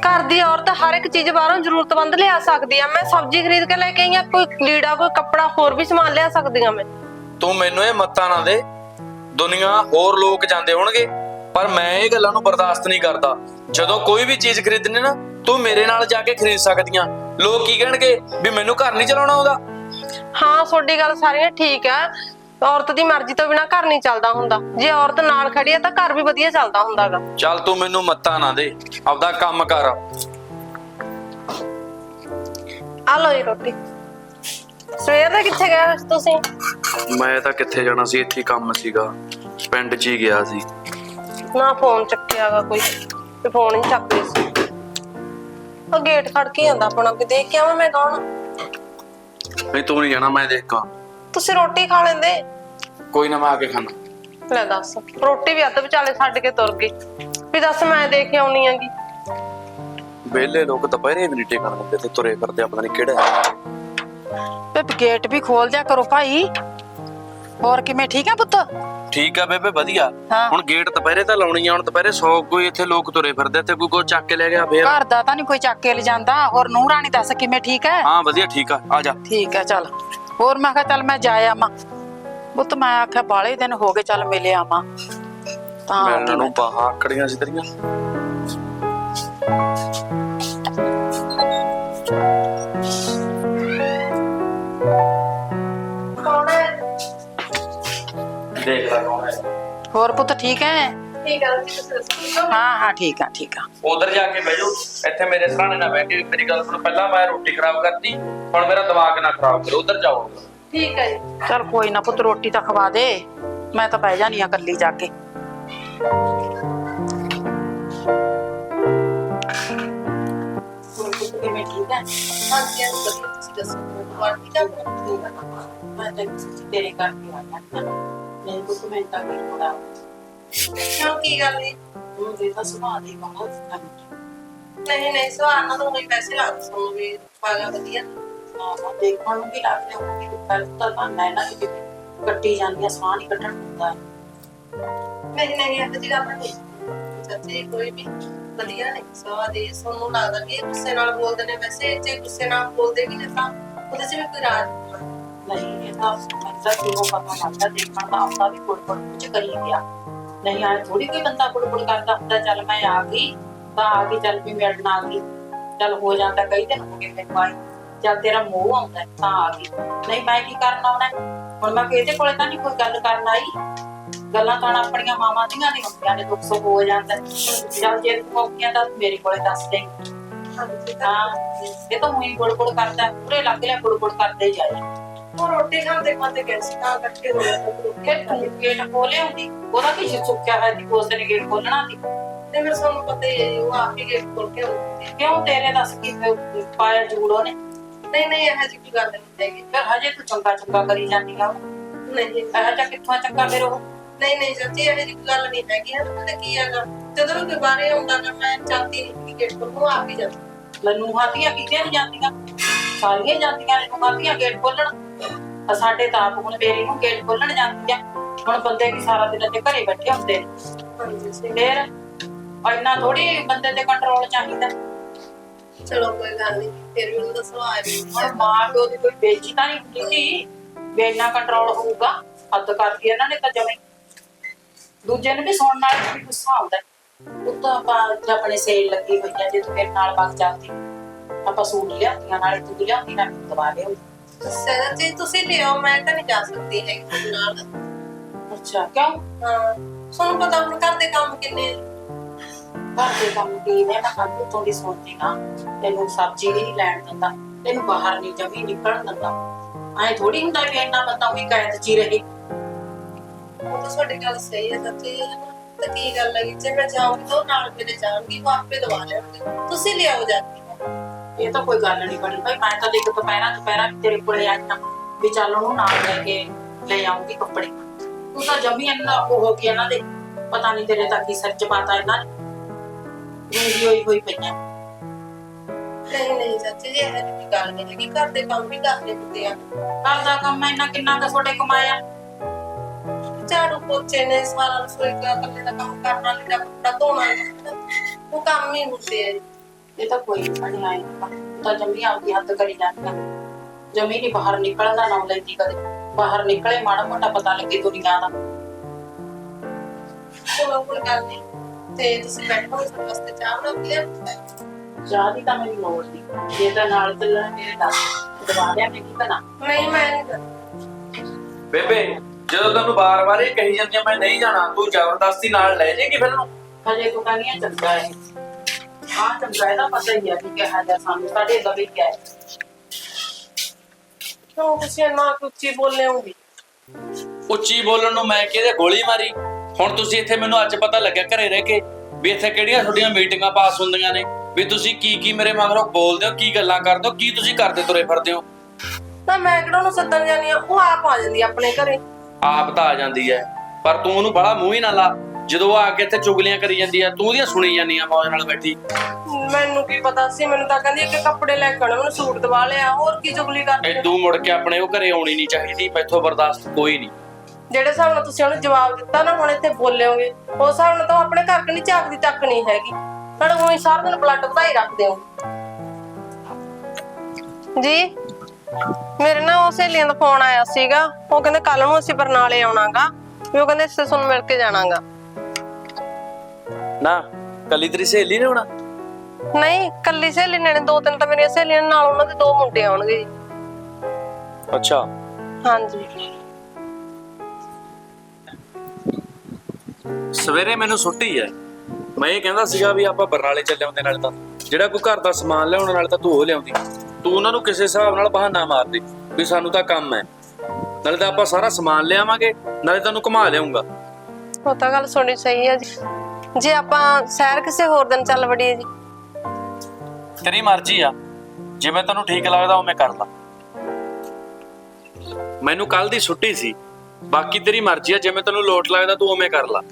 ਘਰ ਦੀ ਔਰਤ ਹਰ ਇੱਕ ਚੀਜ਼ ਬਾਹਰੋਂ ਜ਼ਰੂਰਤਮੰਦ ਲਿਆ ਸਕਦੀ ਆ। ਮੈਂ ਸਬਜ਼ੀ ਖਰੀਦ ਕੇ ਲੈ ਕੇ ਆਈ ਆ ਕੋਈ ਲੀੜਾ ਕੋਈ ਕੱਪੜਾ ਹੋਰ ਵੀ ਸਮਾਨ ਲਿਆ ਸਕਦੀ ਆ ਮੈਂ। ਤੂੰ ਮੈਨੂੰ ਇਹ ਮੱਤਾਂ ਨਾ ਦੇ। ਦੁਨੀਆ ਹੋਰ ਲੋਕ ਜਾਂਦੇ ਹੋਣਗੇ। ਪਰ ਮੈਂ ਇਹ ਗੱਲਾਂ ਨੂੰ ਬਰਦਾਸ਼ਤ ਨਹੀਂ ਕਰਦਾ। ਜਦੋਂ ਕੋਈ ਵੀ ਚੀਜ਼ ਖਰੀਦਣੀ ਨਾ ਤੂੰ ਮੇਰੇ ਨਾਲ ਜਾ ਕੇ ਖਰੀਦ ਸਕਦੀਆਂ। ਲੋਕ ਕੀ ਕਹਿਣਗੇ ਵੀ ਮੈਨੂੰ ਘਰ ਨਹੀਂ ਚਲਾਉਣਾ ਆਉਂਦਾ? ਹਾਂ ਤੁਹਾਡੀ ਗੱਲ ਸਾਰੀਆਂ ਠੀਕ ਆ। ਔਰਤ ਦੀ ਮਰਜ਼ੀ ਤੋਂ ਬਿਨਾ ਘਰ ਨਹੀਂ ਚੱਲਦਾ ਹੁੰਦਾ। ਜੇ ਔਰਤ ਨਾਲ ਖੜੀ ਆ ਤਾਂ ਘਰ ਵੀ ਵਧੀਆ ਚੱਲਦਾ ਹੁੰਦਾਗਾ। ਚੱਲ ਤੂੰ ਮੈਨੂੰ ਮੱਤਾਂ ਨਾ ਦੇ। ਆਪਦਾ ਕੰਮ ਕਰ। ਆ ਲਓ ਜੀ ਰੋਟੀ। ਸਵੇਰ ਦਾ ਕਿੱਥੇ ਗਏ ਤੁਸੀਂ? ਮੈਂ ਤਾਂ ਕਿੱਥੇ ਜਾਣਾ ਸੀ? ਇੱਥੇ ਹੀ ਕੰਮ ਸੀਗਾ। ਪਿੰਡ 'ਚ ਹੀ ਗਿਆ ਸੀ। ਨਾ ਫੋਨ ਚੱਕਿਆਗਾ ਕੋਈ। ਤੇ ਫੋਨ ਹੀ ਨੀ ਚੱਕ ਰਹੀ ਸੀ। ਉਹ ਗੇਟ ਖੜ ਕੇ ਆਂਦਾ ਆਪਣਾ ਕਿ ਦੇਖ ਕੇ ਆਵਾਂ ਮੈਂ ਕੌਣ ਨਹੀਂ ਤੂੰ ਨਹੀਂ ਜਾਣਾ ਮੈਂ ਦੇਖਾਂ ਤੁਸੀਂ ਰੋਟੀ ਖਾ ਲੈਂਦੇ। ਕੋਈ ਨਾ ਮੈਂ ਆ ਕੇ ਖਾਣਾ ਲੈ ਦੱਸ ਰੋਟੀ ਵੀ ਅੱਧ ਵਿਚਾਲੇ ਛੱਡ ਕੇ ਤੁਰ ਗਈ। ਵੀ ਦੱਸ ਮੈਂ ਦੇਖ ਕੇ ਆਉਣੀ ਆਂਗੀ ਵਿਹਲੇ ਲੋਕ ਦੁਪਹਿਰੇ ਵੀ ਟਿਕਣ ਦਿੰਦੇ ਤੇ ਤੁਰੇ ਫਿਰਦੇ ਆ, ਪਤਾ ਨਹੀਂ ਕਿਹੜਾ। ਹੈ। ਗੇਟ ਵੀ ਖੋਲ ਦਿਆ ਕਰੋ ਭਾਈ। ਹੋਰ ਕਿਵੇਂ? ਠੀਕ ਆ ਪੁੱਤ? ਠੀਕ ਆ ਬੇਬੇ ਵਧੀਆ। ਹਾਂ। ਹੁਣ ਗੇਟ ਦੁਪਹਿਰੇ ਤਾਂ ਲਾਉਣੀ ਆ ਹੁਣ ਦੁਪਹਿਰੇ 100 ਕੋਈ ਇੱਥੇ ਲੋਕ ਤੁਰੇ ਫਿਰਦੇ ਤੇ ਕੋਈ ਕੋ ਚੱਕ ਕੇ ਲੈ ਗਿਆ ਫੇਰ। ਘਰ ਦਾ ਤਾਂ ਨਹੀਂ ਕੋਈ ਚੱਕ ਕੇ ਲਿਜਾਂਦਾ ਹੋਰ ਨੂੰਹ ਰਾਣੀ ਦੱਸ ਕਿਵੇਂ ਠੀਕ ਹੈ ਹਾਂ ਵਧੀਆ ਠੀਕ ਆ। ਆ ਜਾ। ਠੀਕ ਹੈ ਚੱਲ। ਹੋਰ ਮੈਂ ਕਿਹਾ ਚੱਲ ਮੈਂ ਜਾ ਆਵਾਂ। ਪੁੱਤ ਮੈਂ ਆਖਿਆ ਬਾਲੇ ਦਿਨ ਹੋ ਗਏ ਚੱਲ ਮਿਲ ਆਵਾਂ। ਤਾਂ ਆ ਗਈ ਨੂੰ ਬਾਹਾਂ ਆਕੜੀਆਂ ਸੀ ਤੇਰੀਆਂ। ਦੇਖ ਲੈ ਕੌਣ ਹੈ ਹੋਰ ਪੁੱਤ ਠੀਕ ਹੈ ਠੀਕ ਹੈ ਤੁਸੀਂ ਦੱਸੋ ਹਾਂ ਹਾਂ ਠੀਕ ਆ ਠੀਕ ਆ ਉਧਰ ਜਾ ਕੇ ਬਹਿ ਜਾਓ ਇੱਥੇ ਮੇਰੇ ਸਰਾਣੇ ਨਾ ਬਹਿ ਕੇ ਮੇਰੀ ਗੱਲ ਸੁਣੋ ਪਹਿਲਾਂ ਮੈਂ ਰੋਟੀ ਖਰਾਬ ਕਰਤੀ ਹੁਣ ਮੇਰਾ ਦਿਮਾਗ ਨਾ ਖਰਾਬ ਕਰੋ ਉਧਰ ਜਾਓ ਠੀਕ ਹੈ ਜੀ ਚੱਲ ਕੋਈ ਨਾ ਪੁੱਤ ਰੋਟੀ ਤਾਂ ਖਵਾ ਦੇ ਮੈਂ ਤਾਂ ਬਹਿ ਜਾਨੀ ਆ ਇਕੱਲੀ ਜਾ ਕੇ ਹੋਰ ਪੁੱਤ ਕਿਵੇਂ ਠੀਕ ਹੈ ਹਾਂਜੀ ਹਾਂਜੀ ਵਧੀਆ ਤੁਸੀਂ ਦੱਸੋ ਤੁਹਾਡਾ ਠੀਕ ਹੈ ਮੈਂ ਤਾਂ ਕਿਸੇ ਤੇਰੇ ਕਰਕੇ ਆਇਆ ਨਾ ਮੇਰੇ ਕੋਲ ਤਾਂ ਮੈਂ ਕਿਉਂ, ਕੀ ਗੱਲ ਨਹੀਂ ਉਹ ਦੇ ਤਾਂ ਸੁਭਾਅ ਦੀ ਬਹੁਤ ਨਹੀਂ ਨਹੀਂ ਸਵਾਲ ਨਾ ਤੁਹਾਨੂੰ ਪੈਸੇ ਲਾ ਦੋ ਵੀ ਪਾਗਾ ਵਧੀਆ। ਨਾ ਦੇਖਣ ਨੂੰ ਵੀ ਲੱਗਦੇ ਹੋ ਕਿ ਪਹਿਲਾਂ ਤਾਂ ਤਾਂ ਨਾ ਕਿ ਕੱਟੀ ਜਾਂਦੀਆਂ ਸਮਾਨ ਹੀ ਕੱਢਣ ਹੁੰਦਾ ਨਹੀਂ ਨਹੀਂ ਇਹ ਜੀ ਗੱਲ ਨਹੀਂ ਸੱਚੀ ਕੋਈ ਵੀ ਵਧੀਆ ਨਹੀਂ ਸਵਾਲ ਦੇ ਤੁਹਾਨੂੰ ਲੱਗਦਾ ਕਿ ਗੁੱਸੇ ਨਾਲ ਬੋਲਦੇ ਨੇ। ਵੈਸੇ ਜੇ ਗੁੱਸੇ ਨਾਲ ਬੋਲਦੇ ਵੀ ਨੇ ਤਾਂ ਉਹਦੇ 'ਚ ਵੀ ਕੋਈ ਰਾਜ ਨਹੀਂ ਦੇਖਣ ਦਾ ਵੀ ਕੁੜ ਕੁੜ ਕਰੀ ਗਿਆ। ਥੋੜੀ ਕੋਈ ਬੰਦਾ ਕੁੜ ਕੁੜ ਕਰਦਾ ਹੁੰਦਾ ਚੱਲ ਮੈਂ ਆ ਗਈ ਤਾਂ ਆ ਗਈ ਚੱਲ ਵੀ ਮਿਲਣ ਆ ਗਈ ਚੱਲ ਹੋ ਜਾਂਦਾ ਕਈ ਦਿਨ ਹੋ ਗਏ ਮੈਨੂੰ ਆਈ ਚੱਲ ਤੇਰਾ ਮੋਹ ਆਉਂਦਾ ਹੈ, ਤਾਂ ਆ ਗਈ। ਨਹੀਂ ਮੈਂ ਕੀ ਕਰਨ ਆਉਣਾ ਹੈ? ਹੁਣ ਮੈਂ ਕਿਹਦੇ ਕੋਲੇ ਤਾਂ ਨਹੀਂ ਕੋਈ ਗੱਲ ਕਰਨ ਆਈ। ਗੱਲਾਂ ਤਾਂ ਆਪਣੀਆਂ ਮਾਵਾਂ ਦੀਆਂ ਨਹੀਂ ਹੁੰਦੀਆਂ ਨੇ ਦੁੱਖ ਸੁੱਖ ਹੋ ਜਾਂਦਾ। ਚੱਲ ਜੇ ਤੂੰ ਮੇਰੇ ਕੋਲੇ ਦੱਸ ਦੇ। ਹਾਂ ਇਹ ਤਾਂ ਉਹੀ ਗੁੜ ਗੁੜ ਕਰਦਾ ਪੂਰੇ ਲੱਗ ਲਿਆ ਗੁੜ ਗੁੜ ਕਰਦੇ ਜਾਏ ਉਹ ਰੋਟੀ ਖਾਂਦੇ ਖਾਂਦੇ ਕੈਸੀ ਤਾਂ ਹੋ ਜਾਂਦੇ ਫਿਰ ਤੂੰ ਗੇਟ ਖੋਲੇ ਹੁੰਦੀ ਉਹਦਾ ਕੀ ਸੁੱਕਿਆ ਹੋਇਆ ਸੀ? ਉਸ ਨੇ ਗੇਟ ਖੋਲਣਾ ਸੀ? ਤੇ ਫਿਰ ਤੁਹਾਨੂੰ ਪਤਾ ਹੀ ਹੈ ਜੀ, ਉਹ ਆਪ ਹੀ ਗੇਟ ਖੋਲ ਕੇ ਆਉਂਦੇ ਕਿਉਂ ਤੇਰੇ ਦੱਸ ਕੀ ਪਾਇਆ ਜੂੜੋ ਨੇ ਨਹੀਂ ਨਹੀਂ ਇਹ ਜੀ ਕੋਈ ਗੱਲ ਨਹੀਂ ਹੈਗੀ। ਫਿਰ ਹਜੇ ਤੂੰ ਚੰਗਾ ਚੰਗਾ ਕਰੀ ਜਾਂਦੀ ਆ। ਨਹੀਂ ਇਹ ਜਾ ਕਿੱਥੋਂ ਚੰਗਾ ਫਿਰ ਉਹ? ਨਹੀਂ ਨਹੀਂ ਸੱਚੀ ਇਹ ਜੀ ਕੋਈ ਗੱਲ ਨਹੀਂ ਹੈਗੀ। ਹੈ ਪਤਾ ਕੀ ਹੈਗਾ ਜਦੋਂ ਵੀ ਕੋਈ ਆਉਂਦਾ ਨਾ ਮੈਂ ਚਾਹਤੀ ਨਹੀਂ ਕਿ ਗੇਟ ਖੋਲੂ ਆਪ ਹੀ ਜਾਂਦਾ। ਲੰਨੂ ਹਾਤੀਆਂ ਕਿਤੇ ਨਹੀਂ ਜਾਂਦੀਆਂ? ਸਾਰੀਆਂ ਜਾਂਦੀਆਂ ਨੇ ਹਾਤੀਆਂ ਗੇਟ ਖੋਲਣ। ਆ ਸਾਡੇ ਤਾਂ ਆਪ ਹੁਣ ਮੇਰੀ ਨੂੰ ਗੇਟ ਖੋਲਣ ਜਾਂਦੀ ਆ ਹੁਣ ਬੰਦੇ ਕੀ ਸਾਰਾ ਦਿਨ ਤੇ ਘਰੇ ਬੈਠੇ ਹੁੰਦੇ ਨੇ। ਫਿਰ ਇੰਨਾ ਥੋੜੀ ਬੰਦੇ ਤੇ ਕੰਟਰੋਲ ਚਾਹੀਦਾ। ਚਲੋ ਕੋਈ ਗੱਲ ਨਹੀਂ ਫਿਰ ਵੀ ਉਹਦਾ ਹੈ। ਹੁਣ ਮਾਂ ਪਿਓ ਦੀ ਕੋਈ ਬੇਇੱਜ਼ਤੀ ਤਾਂ ਨਹੀਂ ਵੀ ਇੰਨਾ ਕੰਟਰੋਲ ਹੋਊਗਾ ਹੱਦ ਕਰਦੀ ਇਹਨਾਂ ਨੇ ਤਾਂ ਜਮੇ। ਦੂਜੇ ਨੂੰ ਵੀ ਸੁਣਨ ਨਾਲ ਵੀ ਗੁੱਸਾ ਆਉਂਦਾ। ਉਹ ਤਾਂ ਆਪਾਂ ਆਪਣੇ ਸੇਲ ਲੱਗੀ ਹੋਈ ਆ ਜੇ ਤੂੰ ਮੇਰੇ ਨਾਲ ਵਗ ਜਾਂਦੀ। ਆਪਾਂ ਸੂਟ ਲਿਆਉਂਦੀਆਂ ਨਾਲੇ ਤੂੰ ਲਿਆਉਂਦੀ ਨਾ ਦਵਾ ਲਿਆਉਂਦੀ। ਸੱਚੀ ਤੁਸੀਂ ਲਿਆਓ ਮੈਂ ਤਾਂ ਨਹੀਂ ਜਾ ਸਕਦੀ ਤੁਹਾਡੇ ਨਾਲ। ਅੱਛਾ ਕਿਉਂ? ਹਾਂ ਤੁਹਾਨੂੰ ਪਤਾ ਹੁਣ ਘਰ ਦੇ ਕੰਮ ਕਿੰਨੇ ਘਰ ਦੇ ਕੰਮ ਕੀ ਨੇ? ਮੈਂ ਕੱਲ ਤੋਂ ਦੀ ਸੋਚਦੀ ਨਾ ਤੈਨੂੰ ਸਬਜ਼ੀ ਵੀ ਨਹੀਂ ਲੈਣ ਦਿੰਦਾ ਤੈਨੂੰ ਬਾਹਰ ਨਹੀਂ ਜਮੀ ਨਿਕਲਣ ਦਿੰਦਾ। ਐ ਥੋੜੀ ਹੁੰਦਾ ਵੀ ਇੰਨਾ ਬੰਦਾ ਉਹੀ ਕੈਦ ਚ ਹੀ ਰਹੇ। ਉਹ ਤਾਂ ਤੁਹਾਡੀ ਗੱਲ ਸਹੀ ਹੈ ਸੱਚੀ ਤਾਂ ਕੀ ਗੱਲ ਹੈ ਜੇ ਮੈਂ ਜਾਊਂਗੀ ਤਾਂ ਨਾਲ ਮੇਰੇ ਜਾਣਗੀ ਉਹ ਆਪੇ ਦਵਾ ਲੈਣਗੇ। ਤੁਸੀਂ ਲਿਆਓ ਜਾ ਕੇ। ਇਹ ਤਾਂ ਕੋਈ ਗੱਲ ਨਹੀਂ ਬਣੀ। ਭਾਈ ਮੈਂ ਤਾਂ ਦੇਖ ਦੁਪਹਿਰਾਂ ਦੁਪਹਿਰਾਂ ਵੀ ਤੇਰੇ ਕੋਲੇ ਨਾ ਵੀ ਚੱਲ ਉਹਨੂੰ ਨਾਲ ਲੈ ਕੇ ਲੈ ਆਉਂਗੀ ਕੱਪੜੇ। ਤੂੰ ਤਾਂ ਜਮੀ ਇੰਨਾ ਉਹ ਹੋ ਗਿਆ ਇਹਨਾਂ ਦੇ। ਪਤਾ ਨਹੀਂ ਤੇਰੇ ਤਾਂ ਕੀ ਸਿਰ ਚ ਪਾਤਾ ਇਹਨਾਂ ਨੇ। ਰੂਹੀ ਹੋਈ ਹੋਈ ਪਈਆਂ ਨਹੀਂ ਨਹੀਂ ਚਾਚੀ ਜੀ ਇਹ ਜਿਹੀ ਗੱਲ ਨਹੀਂ ਹੈਗੀ। ਘਰ ਦੇ ਕੰਮ ਵੀ ਕਰਨੇ ਹੁੰਦੇ ਆ। ਘਰ ਦਾ ਕੰਮ ਇੰਨਾ ਕਿੰਨਾ ਕੁ ਤੁਹਾਡੇ ਕਮਾਇਆ ਝਾੜੂ ਪੋਚੇ ਨੇ ਸਾਰਾ ਰਸੋਈ ਦਾ ਕੰਮ ਕਰਨਾ ਲਿਆ ਕੱਪੜਾ ਧੋਣਾ। ਉਹ ਕੰਮ ਹੀ ਹੁੰਦੇ ਆ। ਇਹ ਤਾਂ ਕੋਈ ਨਹੀਂ ਆਈ। ਤਾਂ ਜੰਮੀ ਆਪਦੀ ਹੱਦ ਕਰੀ ਜਾਂਦੀ ਆ। ਜਮੀ ਨਹੀਂ ਬਾਹਰ ਨਿਕਲਣ ਦਾ ਨਾਮ ਲੈਂਦੀ ਕਦੇ। ਬਾਹਰ ਨਿਕਲੇ ਮਾੜਾ ਮੋਟਾ ਪਤਾ ਲੱਗੇ ਦੁਨੀਆ ਦਾ। ਚਲੋ ਕੋਈ ਗੱਲ ਨਹੀਂ। ਤੇ ਤੁਸੀਂ ਬੈਠੋ ਇਸ ਵਾਸਤੇ ਚਾਹ ਬਣਾ ਲਿਆ ਚਾਹ ਦੀ ਤਾਂ ਮੇਰੀ ਲੋੜ ਨਹੀਂ ਜੇ ਤਾਂ ਨਾਲ ਚੱਲਣ ਮੇਰੇ ਦੱਸ ਦਵਾ ਲਿਆ ਮੈਂ ਕੀ ਕਰਾਂ? ਨਹੀਂ ਮੈਂ ਨਹੀਂ ਕਰਦੀ। ਬੇਬੇ ਜਦੋਂ ਤੈਨੂੰ ਬਾਰ-ਬਾਰ ਇਹ ਕਹੀ ਜਾਂਦੀ ਆ ਮੈਂ ਨਹੀਂ ਜਾਣਾ ਤੂੰ ਜ਼ਬਰਦਸਤੀ ਨਾਲ ਲੈ ਜਾਏਗੀ ਫਿਰ ਨੂੰ ਹਜੇ ਕੋ ਤਾਂ ਨਹੀਂ ਚੰਗਾ ਹੈ ਹਾਂ ਚੰਗਾ ਹੈ ਤਾਂ ਪਤਾ ਹੀ ਹੈ ਕਿ ਕਿਹਾ ਜਾ ਸਾਨੂੰ ਸਾਡੇ ਲਵੇ ਕਿਆ ਹੈ ਕਿਉਂ ਤੁਸੀਂ ਇੰਨਾ ਕੁ ਉੱਚੀ ਬੋਲੇ ਹੋਗੇ ਉੱਚੀ ਬੋਲਣ ਨੂੰ ਮੈਂ ਕਿਹਦੇ ਗੋਲੀ ਮਾਰੀ? ਹੁਣ ਤੁਸੀਂ ਇੱਥੇ ਮੈਨੂੰ ਅੱਜ ਪਤਾ ਲੱਗਿਆ ਘਰੇ ਰਹਿ ਕੇ ਵੀ ਇੱਥੇ ਕਿਹੜੀਆਂ ਤੁਹਾਡੀਆਂ ਮੀਟਿੰਗਾਂ ਪਾਸ ਹੁੰਦੀਆਂ ਨੇ ਵੀ ਤੁਸੀਂ ਕੀ ਕੀ ਮੇਰੇ ਮਗਰੋਂ ਬੋਲਦੇ ਹੋ ਕੀ ਗੱਲਾਂ ਕਰਦੇ ਹੋ ਕੀ ਤੁਸੀਂ ਕਰਦੇ ਤੁਰੇ ਫਿਰਦੇ ਹੋ? ਤਾਂ ਮੈਂ ਕਿਹੜਾ ਉਹਨੂੰ ਸੱਦਣ ਜਾਨੀ ਆ? ਉਹ ਆਪ ਆ ਜਾਂਦੀ ਆ ਆਪਣੇ ਘਰੇ। ਆਪ ਤਾਂ ਆ ਜਾਂਦੀ ਹੈ ਪਰ ਤੂੰ ਉਹਨੂੰ ਬੜਾ ਮੂੰਹ ਹੀ ਨਾ ਲਾ। ਜਦੋਂ ਉਹ ਆ ਕੇ ਇੱਥੇ ਚੁਗਲੀਆਂ ਕਰੀ ਜਾਂਦੀ ਆ ਤੂੰ ਉਹਦੀਆਂ ਸੁਣੀ ਜਾਂਦੀ ਆ ਮੌਜ ਨਾਲ ਬੈਠੀ। ਮੈਨੂੰ ਕੀ ਪਤਾ ਸੀ ਮੈਨੂੰ ਤਾਂ ਕਹਿੰਦੀ ਕਿ ਕੱਪੜੇ ਲੈ ਕੇ ਆਉਣੇ ਮੈਨੂੰ ਸੂਟ ਦਵਾ ਲਿਆ ਹੋਰ ਕੀ ਚੁਗਲੀ ਕਰਦੀ? ਐਦੂ ਮੁੜ ਕੇ ਆਪਣੇ ਉਹ ਘਰੇ ਆਉਣੀ ਨਹੀਂ ਚਾਹੀਦੀ ਮੈਥੋਂ ਬਰਦਾਸ਼ਤ ਕੋਈ ਨਹੀਂ। ਜਿਹੜੇ ਹਿਸਾਬ ਨਾਲ ਤੁਸੀਂ ਉਹਨੂੰ ਜਵਾਬ ਦਿੱਤਾ ਨਾ ਹੁਣ ਇੱਥੇ ਬੋਲਿਓਗੇ ਉਸ ਹਿਸਾਬ ਨਾਲ ਤਾਂ ਉਹ ਆਪਣੇ ਘਰ ਕਣੀ ਝਾਕਦੀ ਤੱਕ ਨਹੀਂ ਹੈਗੀ। ਪਰ ਉਹੀ ਸਾਰਾ ਦਿਨ ਬਲੱਡ ਵਧਾਈ ਰੱਖਦੇ ਹੋ। ਜੀ ਮੇਰੇ ਨਾ ਉਹ ਸਹੇਲੀਆਂ ਦਾ ਫੋਨ ਆਇਆ ਸੀਗਾ ਉਹ ਕਹਿੰਦੇ ਕੱਲ ਨੂੰ ਅਸੀਂ ਬਰਨਾਲੇ ਆਉਣਾਗਾ ਵੀ ਉਹ ਕਹਿੰਦੇ ਅਸੀਂ ਤੁਹਾਨੂੰ ਮਿਲ ਕੇ ਜਾਣਾਗਾ। ਨਾ ਕੱਲੀ ਤੇਰੀ ਸਹੇਲੀ ਨੇ ਹੋਣਾ ਨਹੀਂ ਕੱਲੀ ਸਹੇਲੀ ਨੇ ਦੋ ਤਿੰਨ ਤਾਂ ਮੇਰੀਆਂ ਸਹੇਲੀਆਂ ਨੇ, ਨਾਲ ਉਹਨਾਂ ਦੇ ਦੋ ਮੁੰਡੇ ਆਉਣਗੇ ਜੀ। ਅੱਛਾ। ਹਾਂਜੀ। ਸਵੇਰੇ ਮੈਨੂੰ ਛੁੱਟੀ ਹੈ ਮੈਂ ਇਹ ਕਹਿੰਦਾ ਸੀਗਾ ਵੀ ਆਪਾਂ ਬਰਨਾਲੇ ਚੱਲੇ ਆਉਂਦੇ ਨਾਲ ਤਾਂ। ਜਿਹੜਾ ਕੋਈ ਘਰ ਦਾ ਸਮਾਨ ਲਿਆਉਣ ਨਾਲ ਤਾਂ ਤੂੰ ਉਹ ਲਿਆਉਂਦੀ। ਤੂੰ ਉਹਨਾਂ ਨੂੰ ਕਿਸੇ ਹਿਸਾਬ ਨਾਲ ਬਹਾਨਾ ਮਾਰ ਦੇ ਵੀ ਸਾਨੂੰ ਤਾਂ ਕੰਮ ਹੈ ਨਾਲੇ ਤਾਂ ਆਪਾਂ ਸਾਰਾ ਸਮਾਨ ਲਿਆਵਾਂਗੇ ਨਾਲੇ ਤੈਨੂੰ ਘੁਮਾ ਲਿਆਉਂਗਾ। ਉਹ ਤਾਂ ਗੱਲ ਤੁਹਾਡੀ ਸਹੀ ਹੈ ਜੀ। ਜੇ ਆਪਾਂ ਸੈਰ ਕਿਸੇ ਹੋਰ ਦਿਨ ਚੱਲ ਵੜੀਏ ਜੀ। ਤੇਰੀ ਮਰਜ਼ੀ ਆ। ਜਿਵੇਂ ਤੈਨੂੰ ਠੀਕ ਲੱਗਦਾ ਉਵੇਂ ਕਰ ਲਾ। ਮੈਨੂੰ ਕੱਲ ਦੀ ਛੁੱਟੀ ਸੀ। ਬਾਕੀ ਤੇਰੀ ਮਰਜ਼ੀ ਆ। ਜਿਵੇਂ ਤੈਨੂੰ ਲੋਟ ਲੱਗਦਾ ਤੂੰ ਉਵੇਂ ਕਰ ਲਾ।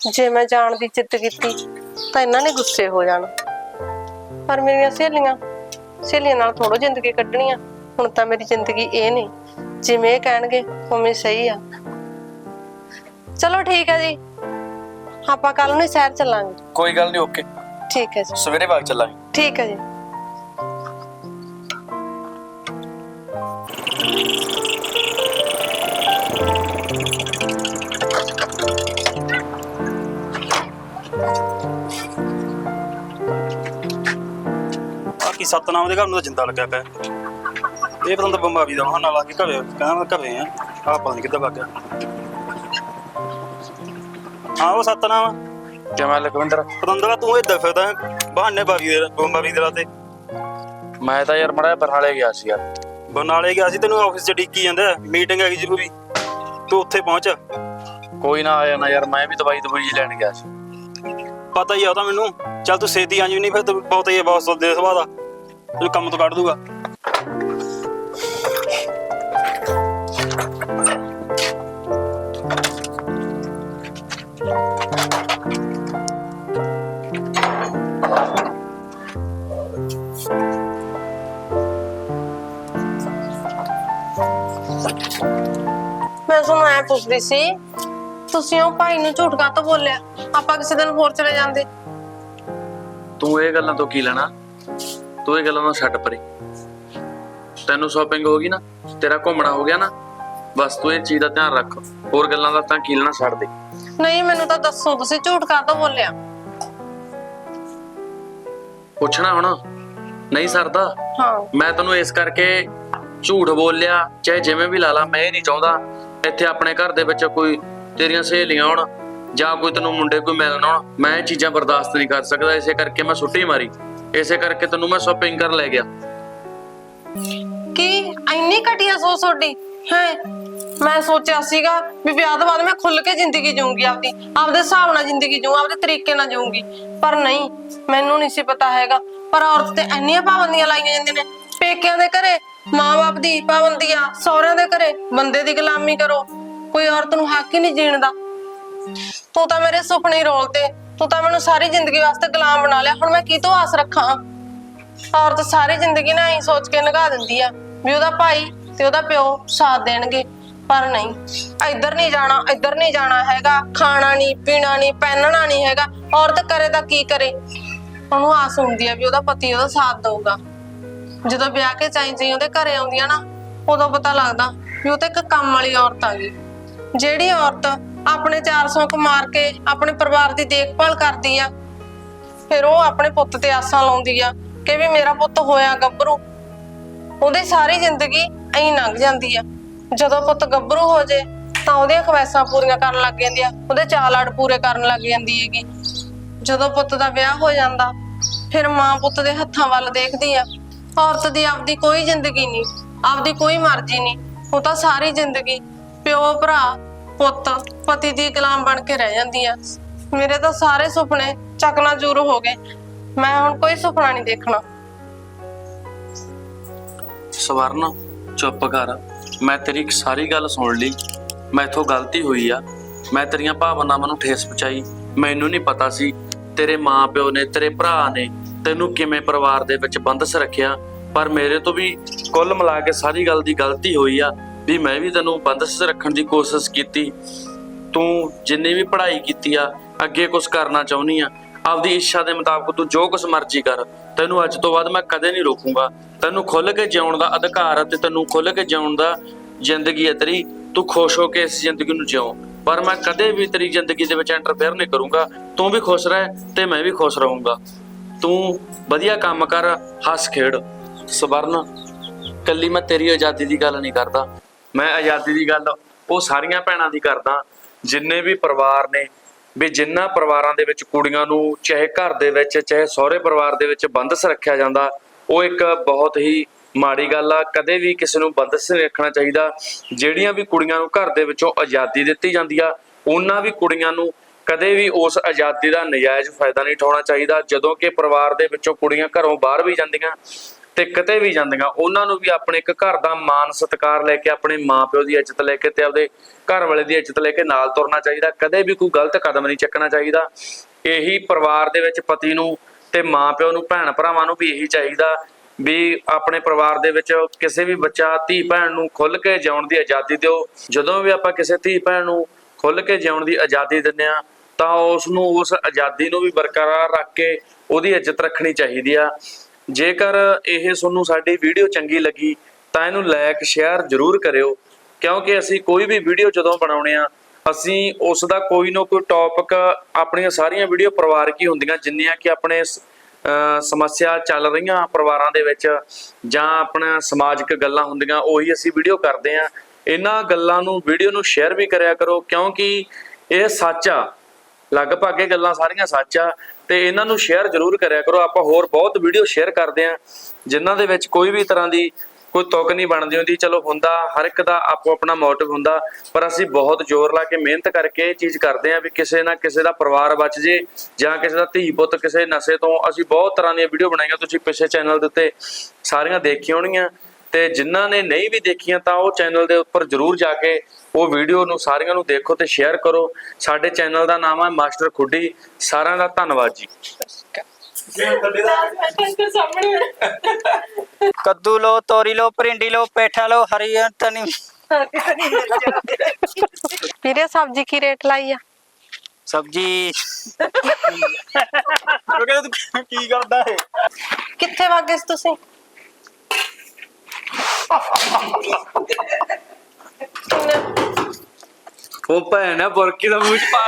ਜੇ ਮੈਂ ਜਾਣ ਦੀ ਚਿੱਤ ਕੀਤੀ ਤਾਂ ਇਹਨਾਂ ਨੇ ਗੁੱਸੇ ਹੋ ਜਾਣਾ। ਪਰ ਮੇਰੀਆਂ ਸਹੇਲੀਆਂ ਸਹੇਲੀਆਂ ਨਾਲ ਥੋੜੋ ਜ਼ਿੰਦਗੀ ਕੱਢਣੀ ਆ। ਹੁਣ ਤਾਂ ਮੇਰੀ ਜ਼ਿੰਦਗੀ ਇਹ ਨਹੀਂ। ਜਿਵੇਂ ਇਹ ਕਹਿਣਗੇ ਉਵੇਂ ਸਹੀ ਆ। ਚਲੋ ਠੀਕ ਹੈ ਜੀ। ਆਪਾਂ ਕੱਲ ਨੂੰ ਹੀ ਸੈਰ ਚੱਲਾਂਗੇ। ਕੋਈ ਗੱਲ ਨਹੀਂ ਓਕੇ ਠੀਕ ਹੈ ਜੀ। ਸਵੇਰੇ ਬਾਗ ਚੱਲਾਂਗੇ। ਠੀਕ ਹੈ ਜੀ। ਬਾਕੀ ਸਤਨਾਮ ਦੇ ਘਰ ਨੂੰ ਤਾਂ ਜਿੰਦਾ ਲੱਗਿਆ ਪਿਆ। ਤਾਂ ਲਾ ਕੇ ਘਰੇ ਕਹਿੰਦਾ ਘਰੇ ਆ। ਪਤਾ ਨਹੀਂ ਕਿੱਦਾਂ ਭੱਗ ਗਿਆ। ਹਾਂ ਉਹ ਸਤਨਾਮ। ਕਿਵੇਂ ਲਖਵਿੰਦਰ ਪਤੰਦਰਾ? ਤੂੰ ਇੱਦਾਂ ਫਿਰਦਾ ਬਹਾਨੇ ਬਾਵੀ ਦੇ ਬੰਬਾਵੀ ਦੇ ਰਾਤੇ। ਮੈਂ ਤਾਂ ਯਾਰ ਮੜਾ ਬਰਨਾਲੇ ਗਿਆ ਸੀ ਯਾਰ ਬਰਨਾਲੇ ਗਿਆ ਸੀ ਤੈਨੂੰ ਆਫਿਸ ਚ ਡਿੱਕੀ ਜਾਂਦਾ ਮੀਟਿੰਗ ਹੈਗੀ ਜ਼ਰੂਰੀ। ਤੂੰ ਉੱਥੇ ਪਹੁੰਚ। ਕੋਈ ਨਾ ਆ ਜਾਣਾ ਯਾਰ ਮੈਂ ਵੀ ਦਵਾਈ ਦਵਾਈ ਲੈਣ ਗਿਆ ਸੀ। ਪਤਾ ਹੀ ਆ ਉਹ ਤਾਂ ਮੈਨੂੰ। ਚੱਲ ਤੂੰ ਛੇਤੀ ਆ ਜੀ ਨਹੀਂ ਫਿਰ ਤੂੰ ਬਹੁਤ ਹੀ ਆ ਬੌਸ ਦੇ ਸੁਭਾਅ ਦਾ। ਤੈਨੂੰ ਕੰਮ ਤੋਂ ਕੱਢ ਦੂਗਾ। ਮੈਂ ਤੁਹਾਨੂੰ ਐ ਪੁੱਛਦੀ ਸੀ ਤੁਸੀਂ ਉਹ ਭਾਈ ਨੂੰ ਝੂਠ ਕਾਹਤੋਂ ਬੋਲਿਆ? ਆਪਾਂ ਕਿਸੇ ਦਿਨ ਹੋਰ ਚਲੇ ਜਾਂਦੇ। ਤੂੰ ਇਹ ਗੱਲਾਂ ਤੋਂ ਕੀ ਲੈਣਾ? ਤੂੰ ਇਹ ਗੱਲਾਂ ਨੂੰ ਛੱਡ ਪਰੇ। ਤੈਨੂੰ ਸ਼ਾਪਿੰਗ ਹੋ ਗਈ ਨਾ ਤੇਰਾ ਘੁੰਮਣਾ ਹੋ ਗਿਆ ਨਾ ਬਸ ਤੂੰ ਇਹ ਚੀਜ਼ ਦਾ ਧਿਆਨ ਰੱਖ। ਹੋਰ ਗੱਲਾਂ ਦਾ ਤਾਂ ਕੀ ਲੈਣਾ ਛੱਡ ਦੇ। ਨਹੀਂ ਮੈਨੂੰ ਤਾਂ ਦੱਸੋ ਤੁਸੀਂ ਝੂਠ ਕਾਹਤੋਂ ਬੋਲਿਆ? ਪੁੱਛਣਾ ਹੁਣ। ਨਹੀਂ ਸਰਦਾ। ਹਾਂ। ਮੈਂ ਤੈਨੂੰ ਇਸ ਕਰਕੇ ਝੂਠ ਬੋਲਿਆ, ਚਾਹੇ ਜਿਵੇਂ ਵੀ ਲਾ ਲਾ, ਮੈਂ ਇਹ ਨਹੀਂ ਚਾਹੁੰਦਾ ਇੱਥੇ ਆਪਣੇ ਘਰ ਦੇ ਵਿੱਚ ਕੋਈ ਤੇਰੀਆਂ ਸਹੇਲੀਆਂ ਹੋਣ ਜਾਂ ਕੋਈ ਤੈਨੂੰ ਮੁੰਡੇ ਕੋਈ ਮਿਲਣ ਆਉਣ ਮੈਂ ਇਹ ਚੀਜ਼ਾਂ ਬਰਦਾਸ਼ਤ ਨਹੀਂ ਕਰ ਸਕਦਾ, ਇਸੇ ਕਰਕੇ ਮੈਂ ਛੁੱਟੀ ਮਾਰੀ। ਇਸੇ ਕਰਕੇ ਤੈਨੂੰ ਮੈਂ ਸ਼ਾਪਿੰਗ ਕਰਨ ਲੈ ਗਿਆ। ਕੀ? ਇੰਨੀ ਘਟੀਆ ਸੋਚ ਤੁਹਾਡੀ? ਹੈ? ਮੈਂ ਸੋਚਿਆ ਸੀਗਾ ਵੀ ਵਿਆਹ ਤੋਂ ਬਾਅਦ ਮੈਂ ਖੁੱਲ ਕੇ ਜ਼ਿੰਦਗੀ ਜੀਉਂਗੀ ਆਪਦੀ। ਆਪਦੇ ਹਿਸਾਬ ਨਾਲ ਜ਼ਿੰਦਗੀ ਜੀਉਂ ਆਪਦੇ ਤਰੀਕੇ ਨਾਲ ਜੀਉਂਗੀ ਪਰ ਨਹੀਂ, ਮੈਨੂੰ ਨਹੀਂ ਸੀ ਪਤਾ ਹੈਗਾ। ਪਰ ਔਰਤ ਤੇ ਇੰਨੀਆਂ ਪਾਬੰਦੀਆਂ ਲਾਈਆਂ ਜਾਂਦੀਆਂ ਨੇ, ਪੇਕਿਆਂ ਦੇ ਘਰੇ ਮਾਂ-ਬਾਪ ਦੀ ਪਾਬੰਦੀ ਆ, ਸਹੁਰਿਆਂ ਦੇ ਘਰੇ ਬੰਦੇ ਦੀ ਗੁਲਾਮੀ ਕਰੋ, ਕੋਈ ਔਰਤ ਨੂੰ ਹੱਕ ਹੀ ਨਹੀਂ ਜੀਣ ਦਾ। ਤੂੰ ਤਾਂ ਮੇਰੇ ਸੁਪਨੇ ਹੀ ਰੋਲ ਤੇ, ਤੂੰ ਤਾਂ ਮੈਨੂੰ ਸਾਰੀ ਜ਼ਿੰਦਗੀ ਵਾਸਤੇ ਗੁਲਾਮ ਬਣਾ ਲਿਆ, ਹੁਣ ਮੈਂ ਕੀ ਤੋਂ ਆਸ ਰੱਖਾਂ? ਔਰਤ ਸਾਰੀ ਜ਼ਿੰਦਗੀ ਨਾ ਐਂ ਸੋਚ ਕੇ ਲਗਾ ਦਿੰਦੀ ਆ ਵੀ ਉਹਦਾ ਭਾਈ ਤੇ ਉਹਦਾ ਪਿਓ ਸਾਥ ਦੇਣਗੇ, ਪਰ ਨਹੀਂ। ਇੱਧਰ ਨਹੀਂ ਜਾਣਾ, ਇੱਧਰ ਨਹੀਂ ਜਾਣਾ ਹੈਗਾ, ਖਾਣਾ ਨਹੀਂ, ਪੀਣਾ ਨਹੀਂ, ਪਹਿਨਣਾ ਨਹੀਂ ਹੈਗਾ, ਔਰਤ ਕਰੇ ਤਾਂ ਕੀ ਕਰੇ? ਉਹਨੂੰ ਆਸ ਹੁੰਦੀ ਆ ਵੀ ਉਹਦਾ ਪਤੀ ਉਹਦਾ ਸਾਥ ਦਊਗਾ। ਜਦੋਂ ਵਿਆਹ ਕੇ ਚਾਈ ਚਾਈ ਉਹਦੇ ਘਰੇ ਆਉਂਦੀਆਂ ਨਾ, ਉਦੋਂ ਪਤਾ ਲੱਗਦਾ ਵੀ ਉਹ ਤਾਂ ਇੱਕ ਕੰਮ ਵਾਲੀ ਔਰਤ ਆ ਗਈ। ਜਿਹੜੀ ਔਰਤ ਆਪਣੇ 400 ਕੁ ਮਾਰ ਕੇ ਆਪਣੇ ਪਰਿਵਾਰ ਦੀ ਦੇਖਭਾਲ ਕਰਦੀ ਆ, ਫਿਰ ਉਹ ਆਪਣੇ ਪੁੱਤ ਤੇ ਆਸਾਂ ਲਾਉਂਦੀ ਆ ਕਿ ਵੀ ਮੇਰਾ ਪੁੱਤ ਹੋਇਆ ਗੱਭਰੂ। ਉਹਦੀ ਸਾਰੀ ਜ਼ਿੰਦਗੀ ਐਂ ਲੰਘ ਜਾਂਦੀ ਆ। ਜਦੋਂ ਪੁੱਤ ਗੱਭਰੂ ਹੋ ਜੇ, ਤਾਂ ਉਹਦੀਆਂ ਖਵਾਇਸ਼ਾਂ ਪੂਰੀਆਂ ਕਰਨ ਲੱਗ ਜਾਂਦੀ ਆ। ਉਹਦੇ ਚਾਅ ਲਾਡ ਪੂਰੇ ਕਰਨ ਲੱਗ ਜਾਂਦੀ ਹੈਗੀ। ਜਦੋਂ ਪੁੱਤ ਦਾ ਵਿਆਹ ਹੋ ਜਾਂਦਾ, ਫਿਰ ਮਾਂ ਪੁੱਤ ਦੇ ਹੱਥਾਂ ਵੱਲ ਦੇਖਦੀ ਆ। ਔਰਤ ਦੀ ਆਪਦੀ ਕੋਈ ਜ਼ਿੰਦਗੀ ਨਹੀਂ, ਆਪਦੀ ਕੋਈ ਮਰਜ਼ੀ ਨਹੀਂ, ਉਹ ਤਾਂ ਸਾਰੀ ਜ਼ਿੰਦਗੀ ਪਿਓ, ਭਰਾ, ਪੁੱਤ, ਪਤੀ ਦੀ ਗੁਲਾਮ ਬਣ ਕੇ ਰਹਿ ਜਾਂਦੀ ਆ ਮੇਰੇ ਤਾਂ ਸਾਰੇ ਸੁਪਨੇ ਚਕਨਾਚੂਰ ਹੋ ਗਏ, ਮੈਂ ਹੁਣ ਕੋਈ ਸੁਪਨਾ ਨਹੀਂ ਦੇਖਣਾ। ਸਵਰਨ, ਚੁੱਪ ਕਰ, ਮੈਂ ਤੇਰੀ ਇੱਕ ਸਾਰੀ ਗੱਲ ਸੁਣ ਲਈ। ਮੈਥੋਂ ਗਲਤੀ ਹੋਈ ਆ, ਮੈਂ ਤੇਰੀਆਂ ਭਾਵਨਾਵਾਂ ਨੂੰ ਠੇਸ ਪਹੁੰਚਾਈ। ਮੈਨੂੰ ਨਹੀਂ ਪਤਾ ਸੀ, ਤੇਰੇ ਮਾਪਿਓ ਨੇ, ਤੇਰੇ ਭਰਾ ਨੇ ਤੈਨੂੰ ਕਿਵੇਂ ਪਰਿਵਾਰ ਦੇ ਵਿੱਚ ਬੰਦਸ ਰੱਖਿਆ? ਪਰ ਮੇਰੇ ਤੋਂ ਵੀ ਕੁੱਲ ਮਿਲਾ ਕੇ ਸਾਰੀ ਗੱਲ ਦੀ ਗਲਤੀ ਹੋਈ ਆ, ਵੀ ਮੈਂ ਵੀ ਤੈਨੂੰ ਬੰਦਸ ਰੱਖਣ ਦੀ ਕੋਸ਼ਿਸ਼ ਕੀਤੀ। ਤੂੰ ਜਿੰਨੀ ਵੀ ਪੜ੍ਹਾਈ ਕੀਤੀ ਆ, ਅੱਗੇ ਕੁਝ ਕਰਨਾ ਚਾਹੁੰਦੀ ਆ, ਆਪਦੀ ਇੱਛਾ ਦੇ ਮੁਤਾਬਕ ਤੂੰ ਜੋ ਕੁਝ ਮਰਜ਼ੀ ਕਰ। ਤੈਨੂੰ ਅੱਜ ਤੋਂ ਬਾਅਦ ਮੈਂ ਕਦੇ ਨਹੀਂ ਰੋਕੂੰਗਾ। ਤੈਨੂੰ ਖੁੱਲ ਕੇ ਜਿਉਣ ਦਾ ਅਧਿਕਾਰ ਹੈ ਤੇ ਤੈਨੂੰ ਖੁੱਲ ਕੇ ਜਿਉਣ ਦਾ ਜ਼ਿੰਦਗੀ ਹੈ ਤੇਰੀ। ਤੂੰ ਖੁਸ਼ ਹੋ ਕੇ ਇਸ ਜ਼ਿੰਦਗੀ ਨੂੰ ਜਿਉ। ਪਰ ਮੈਂ ਕਦੇ ਵੀ ਤੇਰੀ ਜ਼ਿੰਦਗੀ ਦੇ ਵਿੱਚ ਇੰਟਰਫੇਅਰ ਨਹੀਂ ਕਰੂੰਗਾ। ਤੂੰ ਵੀ ਖੁਸ਼ ਰਹਿ ਤੇ ਮੈਂ ਵੀ ਖੁਸ਼ ਰਹੂੰਗਾ। ਤੂੰ ਵਧੀਆ ਕੰਮ ਕਰ, ਹੱਸ ਖੇਡ, ਸਵਰਨ। ਕੱਲੀ ਮੈਂ ਤੇਰੀ ਆਜ਼ਾਦੀ ਦੀ ਗੱਲ ਨਹੀਂ ਕਰਦਾ। ਮੈਂ ਆਜ਼ਾਦੀ ਦੀ ਗੱਲ ਉਹ ਸਾਰੀਆਂ ਭੈਣਾਂ ਦੀ ਕਰਦਾ, ਜਿੰਨੇ ਵੀ ਪਰਿਵਾਰ ਨੇ, ਵੀ ਜਿੰਨਾ ਪਰਿਵਾਰਾਂ ਦੇ ਵਿੱਚ ਕੁੜੀਆਂ ਨੂੰ, ਚਾਹੇ ਘਰ ਦੇ ਵਿੱਚ, ਚਾਹੇ ਸਹੁਰੇ ਪਰਿਵਾਰ ਦੇ ਵਿੱਚ ਬੰਦਸ ਰੱਖਿਆ ਜਾਂਦਾ, ਉਹ ਇੱਕ ਬਹੁਤ ਹੀ ਮਾੜੀ ਗੱਲ ਆ, ਕਦੇ ਵੀ ਕਿਸੇ ਨੂੰ ਬੰਦਸ ਨਹੀਂ ਰੱਖਣਾ ਚਾਹੀਦਾ। ਜਿਹੜੀਆਂ ਵੀ ਕੁੜੀਆਂ ਨੂੰ ਘਰ ਦੇ ਵਿੱਚੋਂ ਆਜ਼ਾਦੀ ਦਿੱਤੀ ਜਾਂਦੀ ਆ, ਉਹਨਾਂ ਵੀ ਕੁੜੀਆਂ ਨੂੰ ਕਦੇ ਵੀ ਉਸ ਆਜ਼ਾਦੀ ਦਾ ਨਜਾਇਜ਼ ਫਾਇਦਾ ਨਹੀਂ ਉਠਾਉਣਾ ਚਾਹੀਦਾ। ਜਦੋਂ ਕਿ ਪਰਿਵਾਰ ਦੇ ਵਿੱਚੋਂ ਕੁੜੀਆਂ ਘਰੋਂ ਬਾਹਰ ਵੀ ਜਾਂਦੀਆਂ ਤੇ ਕਿਤੇ ਵੀ ਜਾਂਦੀਆਂ, ਉਹਨਾਂ ਨੂੰ ਵੀ ਆਪਣੇ ਇੱਕ ਘਰ ਦਾ ਮਾਨ ਸਤਿਕਾਰ ਲੈ ਕੇ, ਆਪਣੇ ਮਾਪਿਓ ਦੀ ਇੱਜ਼ਤ ਲੈ ਕੇ ਤੇ ਆਪਦੇ ਘਰ ਵਾਲੇ ਦੀ ਇੱਜ਼ਤ ਲੈ ਕੇ ਨਾਲ ਤੁਰਨਾ ਚਾਹੀਦਾ। ਕਦੇ ਵੀ ਕੋਈ ਗਲਤ ਕਦਮ ਨਹੀਂ ਚੱਕਣਾ ਚਾਹੀਦਾ। ਇਹੀ ਪਰਿਵਾਰ ਦੇ ਵਿੱਚ ਪਤੀ ਨੂੰ ਤੇ ਮਾਪਿਓ ਨੂੰ ਭੈਣ ਭਰਾਵਾਂ ਨੂੰ ਵੀ ਇਹੀ ਚਾਹੀਦਾ ਵੀ ਆਪਣੇ ਪਰਿਵਾਰ ਦੇ ਵਿੱਚ ਕਿਸੇ ਵੀ ਬੱਚਾ ਧੀ ਭੈਣ ਨੂੰ ਖੁੱਲ ਕੇ ਜਿਉਣ ਦੀ ਆਜ਼ਾਦੀ ਦਿਓ। ਜਦੋਂ ਵੀ ਆਪਾਂ ਕਿਸੇ ਧੀ ਭੈਣ ਨੂੰ ਖੁੱਲ ਕੇ ਜਿਉਣ ਦੀ ਆਜ਼ਾਦੀ ਦਿੰਦੇ ਆ ਤਾਂ ਉਸ ਨੂੰ ਉਸ ਆਜ਼ਾਦੀ ਨੂੰ ਵੀ ਬਰਕਰਾਰ ਰੱਖ ਕੇ ਉਹਦੀ ਇੱਜ਼ਤ ਰੱਖਣੀ ਚਾਹੀਦੀ ਆ। ਜੇਕਰ ਇਹ ਤੁਹਾਨੂੰ ਸਾਡੀ ਵੀਡੀਓ ਚੰਗੀ ਲੱਗੀ, ਤਾਂ ਇਹਨੂੰ ਲਾਇਕ ਸ਼ੇਅਰ ਜ਼ਰੂਰ ਕਰਿਓ, ਕਿਉਂਕਿ ਅਸੀਂ ਕੋਈ ਵੀ ਵੀਡੀਓ ਜਦੋਂ ਬਣਾਉਣੇ ਆ, ਅਸੀਂ ਉਸ ਦਾ ਕੋਈ ਨਾ ਕੋਈ ਟੌਪਿਕ ਆਪਣੀਆਂ ਸਾਰੀਆਂ ਵੀਡੀਓ ਪਰਿਵਾਰਕ ਹੀ ਹੁੰਦੀਆਂ, ਜਿੰਨੀਆਂ ਕਿ ਆਪਣੇ ਸਮੱਸਿਆ ਚੱਲ ਰਹੀਆਂ ਪਰਿਵਾਰਾਂ ਦੇ ਵਿੱਚ ਜਾਂ ਆਪਣਾ ਸਮਾਜਿਕ ਗੱਲਾਂ ਹੁੰਦੀਆਂ, ਉਹੀ ਅਸੀਂ ਵੀਡੀਓ ਕਰਦੇ ਆ। ਇਹਨਾਂ ਗੱਲਾਂ ਨੂੰ, ਵੀਡੀਓ ਨੂੰ ਸ਼ੇਅਰ ਵੀ ਕਰਿਆ ਕਰੋ, ਕਿਉਂਕਿ ਇਹ ਸੱਚ ਆ। ਲਗਭਗ ਇਹ ਗੱਲਾਂ ਸਾਰੀਆਂ ਸੱਚ ਆ ਤੇ ਇਹਨਾਂ ਨੂੰ ਸ਼ੇਅਰ ਜ਼ਰੂਰ ਕਰਿਆ ਕਰੋ। ਆਪਾਂ ਹੋਰ ਬਹੁਤ ਵੀਡੀਓ ਸ਼ੇਅਰ ਕਰਦੇ ਆ, ਜਿਨ੍ਹਾਂ ਦੇ ਵਿੱਚ ਕੋਈ ਵੀ ਤਰ੍ਹਾਂ ਦੀ ਕੋਈ ਤੁਕ ਨਹੀਂ ਬਣਦੀ ਹੁੰਦੀ। ਚਲੋ ਹੁੰਦਾ, ਹਰ ਇੱਕ ਦਾ ਆਪੋ ਆਪਣਾ ਮੋਟਿਵ ਹੁੰਦਾ, ਪਰ ਅਸੀਂ ਬਹੁਤ ਜ਼ੋਰ ਲਾ ਕੇ ਮਿਹਨਤ ਕਰਕੇ ਇਹ ਚੀਜ਼ ਕਰਦੇ ਆ ਵੀ ਕਿਸੇ ਨਾ ਕਿਸੇ ਦਾ ਪਰਿਵਾਰ ਬਚ ਜੇ, ਜਾਂ ਕਿਸੇ ਦਾ ਧੀ ਪੁੱਤ ਕਿਸੇ ਨਸ਼ੇ ਤੋਂ। ਅਸੀਂ ਬਹੁਤ ਤਰ੍ਹਾਂ ਦੀਆਂ ਵੀਡੀਓ ਬਣਾਈਆਂ, ਤੁਸੀਂ ਪਿਛਲੇ ਚੈਨਲ ਦੇ ਉੱਤੇ ਸਾਰੀਆਂ ਦੇਖੀਆਂ ਹੋਣਗੀਆਂ। ਤੇ ਜਿਨ੍ਹਾਂ ਨੇ ਨਹੀਂ ਵੀ ਦੇਖੀਆਂ ਤਾਂ ਉਹ ਚੈਨਲ ਦੇ ਉੱਪਰ ਜਰੂਰ ਜਾ ਕੇ ਉਹ ਵੀਡੀਓ ਨੂੰ ਸਾਰੀਆਂ ਨੂੰ ਦੇਖੋ ਤੇ ਸ਼ੇਅਰ ਕਰੋ। ਸਾਡੇ ਚੈਨਲ ਦਾ ਨਾਮ ਹੈ ਮਾਸਟਰ ਖੁੱਡੀ। ਸਾਰਿਆਂ ਦਾ ਧੰਨਵਾਦ ਜੀ। ਕੱਦੂ ਲੋ ਤੋਰੀ ਲੋ ਭਿੰਡੀ ਲੋ ਪੇਠਾ ਲੋ ਹਰੀ ਤਨੀ ਵੀਰੇ ਸਬਜ਼ੀ ਕੀ ਰੇਟ ਲਾਈ ਆ? ਸਬਜੀ ਉਹ ਕਹਿੰਦਾ ਤੂੰ ਕੀ ਕਰਦਾ ਹੈ ਕਿੱਥੇ ਵਾਗੇ ਤੁਸੀਂ? ਉਹ ਭੈਣ ਆ ਬੁਰਕੀ ਦਾ ਮੂੰਹ ਚ ਪਾ।